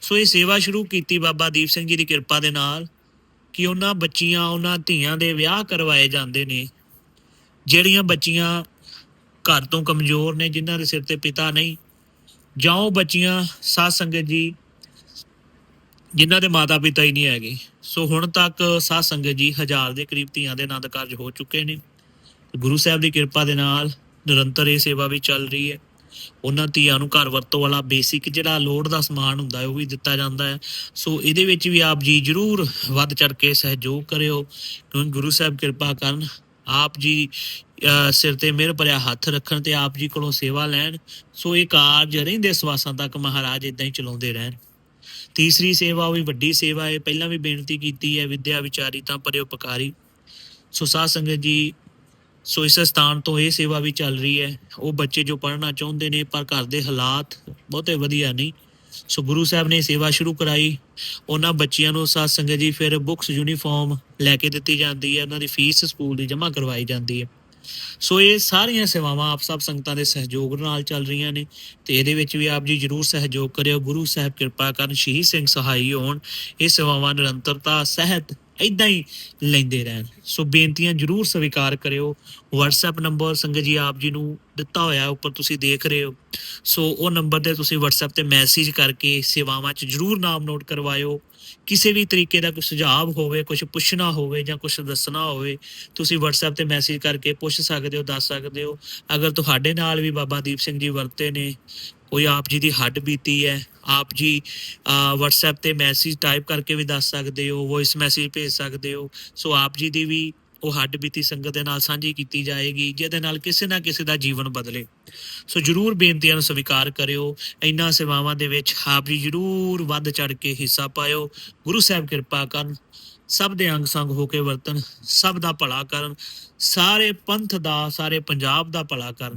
ਸੋ ਇਹ ਸੇਵਾ ਸ਼ੁਰੂ ਕੀਤੀ ਬਾਬਾ ਦੀਪ ਸਿੰਘ ਜੀ ਦੀ ਕਿਰਪਾ ਦੇ ਨਾਲ ਕਿ ਉਹਨਾਂ ਬੱਚੀਆਂ, ਉਹਨਾਂ ਧੀਆਂ ਦੇ ਵਿਆਹ ਕਰਵਾਏ ਜਾਂਦੇ ਨੇ। ਜਿਹੜੀਆਂ ਬੱਚੀਆਂ ਘਰ ਤੋਂ ਕਮਜ਼ੋਰ ਨੇ, ਜਿਨ੍ਹਾਂ ਦੇ ਸਿਰ ਤੇ ਪਿਤਾ ਨਹੀਂ, ਜਾਂ ਉਹ ਬੱਚੀਆਂ ਸਾਧ ਸੰਗਤ ਜੀ ਜਿਨ੍ਹਾਂ ਦੇ ਮਾਤਾ ਪਿਤਾ ਹੀ ਨਹੀਂ ਹੈਗੇ। ਸੋ ਹੁਣ ਤੱਕ ਸਾਧ ਸੰਗਤ ਜੀ ਹਜ਼ਾਰ ਦੇ ਕਰੀਬ ਧੀਆਂ ਦੇ ਆਨੰਦ ਕਾਰਜ ਹੋ ਚੁੱਕੇ ਨੇ। ਗੁਰੂ ਸਾਹਿਬ ਦੀ ਕਿਰਪਾ ਦੇ ਨਾਲ ਨਿਰੰਤਰ ਇਹ ਸੇਵਾ ਵੀ ਚੱਲ ਰਹੀ ਹੈ। ਉਹਨਾਂ ਧੀਆਂ ਨੂੰ ਘਰ ਵਰਤੋਂ ਵਾਲਾ ਬੇਸਿਕ ਜਿਹੜਾ ਲੋੜ ਦਾ ਸਮਾਨ ਹੁੰਦਾ ਹੈ, ਉਹ ਵੀ ਦਿੱਤਾ ਜਾਂਦਾ ਹੈ। ਸੋ ਇਹਦੇ ਵਿੱਚ ਵੀ ਆਪ ਜੀ ਜਰੂਰ ਵੱਧ ਚੜ ਕੇ ਸਹਿਯੋਗ ਕਰਿਓ। ਕਿਉਂਕਿ ਗੁਰੂ ਸਾਹਿਬ ਕਿਰਪਾ ਕਰਨ, ਆਪ ਜੀ ਸਿਰ ਤੇ ਮਿਹਰ ਭਰਿਆ ਹੱਥ ਰੱਖਣ ਤੇ ਆਪ ਜੀ ਕੋਲੋਂ ਸੇਵਾ ਲੈਣ। ਸੋ ਇਹ ਕਾਰਜ ਰਹਿੰਦੇ ਸਵਾਸਾਂ ਤੱਕ ਮਹਾਰਾਜ ਇਦਾਂ ਹੀ ਚਲਾਉਂਦੇ ਰਹਿਣ। ਤੀਸਰੀ ਸੇਵਾ ਉਹ ਵੀ ਵੱਡੀ ਸੇਵਾ ਹੈ। ਪਹਿਲਾਂ ਵੀ ਬੇਨਤੀ ਕੀਤੀ ਹੈ ਵਿਦਿਆ ਵਿਚਾਰੀ ਤਾਂ ਪਰਿਉਪਕਾਰੀ ਸੋ ਸਾਧ ਸੰਗਤ ਜੀ, ਸੋ ਇਸ ਸਥਾਨ ਤੋਂ ਇਹ ਸੇਵਾ ਵੀ ਚੱਲ ਰਹੀ ਹੈ। ਉਹ ਬੱਚੇ ਜੋ ਪੜ੍ਹਨਾ ਚਾਹੁੰਦੇ ਨੇ, ਪਰ ਘਰ ਦੇ ਹਾਲਾਤ ਬਹੁਤੇ ਵਧੀਆ ਨਹੀਂ। ਸੋ ਗੁਰੂ ਸਾਹਿਬ ਨੇ ਸੇਵਾ ਸ਼ੁਰੂ ਕਰਾਈ। ਉਹਨਾਂ ਬੱਚਿਆਂ ਨੂੰ ਸਾਧ ਸੰਗਤ ਜੀ ਫਿਰ ਬੁੱਕਸ, ਯੂਨੀਫਾਰਮ ਲੈ ਕੇ ਦਿੱਤੀ ਜਾਂਦੀ ਹੈ। ਉਹਨਾਂ ਦੀ ਫੀਸ ਸਕੂਲ ਦੀ ਜਮ੍ਹਾਂ ਕਰਵਾਈ ਜਾਂਦੀ ਹੈ। ਸੋ ਇਹ ਸਾਰੀਆਂ ਸੇਵਾਵਾਂ ਆਪ ਸਭ ਸੰਗਤਾਂ ਦੇ ਸਹਿਯੋਗ ਨਾਲ ਚੱਲ ਰਹੀਆਂ ਨੇ ਤੇ ਇਹਦੇ ਵਿੱਚ ਵੀ ਆਪ ਜੀ ਜਰੂਰ ਸਹਿਯੋਗ ਕਰਿਓ, ਗੁਰੂ ਸਾਹਿਬ ਕਿਰਪਾ ਕਰਨ, ਸ਼ਹੀਦ ਸਿੰਘ ਸਹਾਈ ਹੋਣ, ਇਹ ਸੇਵਾਵਾਂ ਨਿਰੰਤਰਤਾ, ਸਹਿਤ ਇਦਾਂ ਹੀ ਲੈਂਦੇ ਰਹਿਣ। ਸੋ ਬੇਨਤੀਆਂ ਜਰੂਰ ਸਵੀਕਾਰ ਕਰਿਓ। WhatsApp ਨੰਬਰ ਸੰਗਤ ਜੀ ਆਪ ਜੀ ਨੂੰ ਦਿੱਤਾ ਹੋਇਆ, ਉੱਪਰ ਤੁਸੀਂ ਦੇਖ ਰਹੇ ਹੋ। ਸੋ ਉਹ ਨੰਬਰ ਤੇ ਤੁਸੀਂ WhatsApp ਤੇ ਮੈਸੇਜ ਕਰਕੇ ਸੇਵਾਵਾਂ 'ਚ ਜਰੂਰ ਨਾਮ ਨੋਟ ਕਰਵਾਇਓ। ਕਿਸੇ ਵੀ ਤਰੀਕੇ ਦਾ ਕੋਈ ਸੁਝਾਅ ਹੋਵੇ ਕੁਝ ਪੁੱਛਣਾ ਹੋਵੇ ਜਾਂ ਕੁਝ ਦੱਸਣਾ ਹੋਵੇ ਤੁਸੀਂ WhatsApp ਤੇ ਮੈਸੇਜ ਕਰਕੇ ਪੁੱਛ ਸਕਦੇ ਹੋ ਦੱਸ ਸਕਦੇ ਹੋ। ਅਗਰ ਤੁਹਾਡੇ ਨਾਲ ਵੀ ਬਾਬਾ ਦੀਪ ਸਿੰਘ ਜੀ ਵਰਤੇ ਨੇ ਕੋਈ ਆਪ ਜੀ ਦੀ ਹੱਡ ਬੀਤੀ ਹੈ ਆਪ ਜੀ ਅਹ, WhatsApp ਤੇ ਮੈਸੇਜ ਟਾਈਪ ਕਰਕੇ ਵੀ ਦੱਸ ਸਕਦੇ ਹੋ ਵੌਇਸ ਮੈਸੇਜ ਭੇਜ ਸਕਦੇ ਹੋ। ਸੋ ਆਪ ਜੀ ਦੀ ਵੀ ਉਹ ਹੱਡ ਬੀਤੀ ਸੰਗਤ ਦੇ ਨਾਲ ਸਾਂਝੀ ਕੀਤੀ ਜਾਏਗੀ, ਜਿਹਦੇ ਨਾਲ ਕਿਸੇ ਨਾ ਕਿਸੇ ਦਾ ਜੀਵਨ ਬਦਲੇ। ਸੋ ਜਰੂਰ ਬੇਨਤੀਆਂ ਨੂੰ ਸਵੀਕਾਰ ਕਰਿਓ ਇਹਨਾਂ ਸੇਵਾਵਾਂ ਦੇ ਵਿੱਚ ਆਪ ਜੀ ਜਰੂਰ ਵੱਧ ਚੜ ਕੇ ਹਿੱਸਾ ਪਾਇਓ। ਗੁਰੂ ਸਾਹਿਬ ਕਿਰਪਾ ਕਰਨ, ਸਭ ਦੇ ਅੰਗ ਸੰਗ ਹੋ ਕੇ ਵਰਤਨ ਸਭ ਦਾ ਭਲਾ ਕਰਨ, ਸਾਰੇ ਪੰਥ ਦਾ, ਸਾਰੇ ਪੰਜਾਬ ਦਾ ਭਲਾ ਕਰਨ।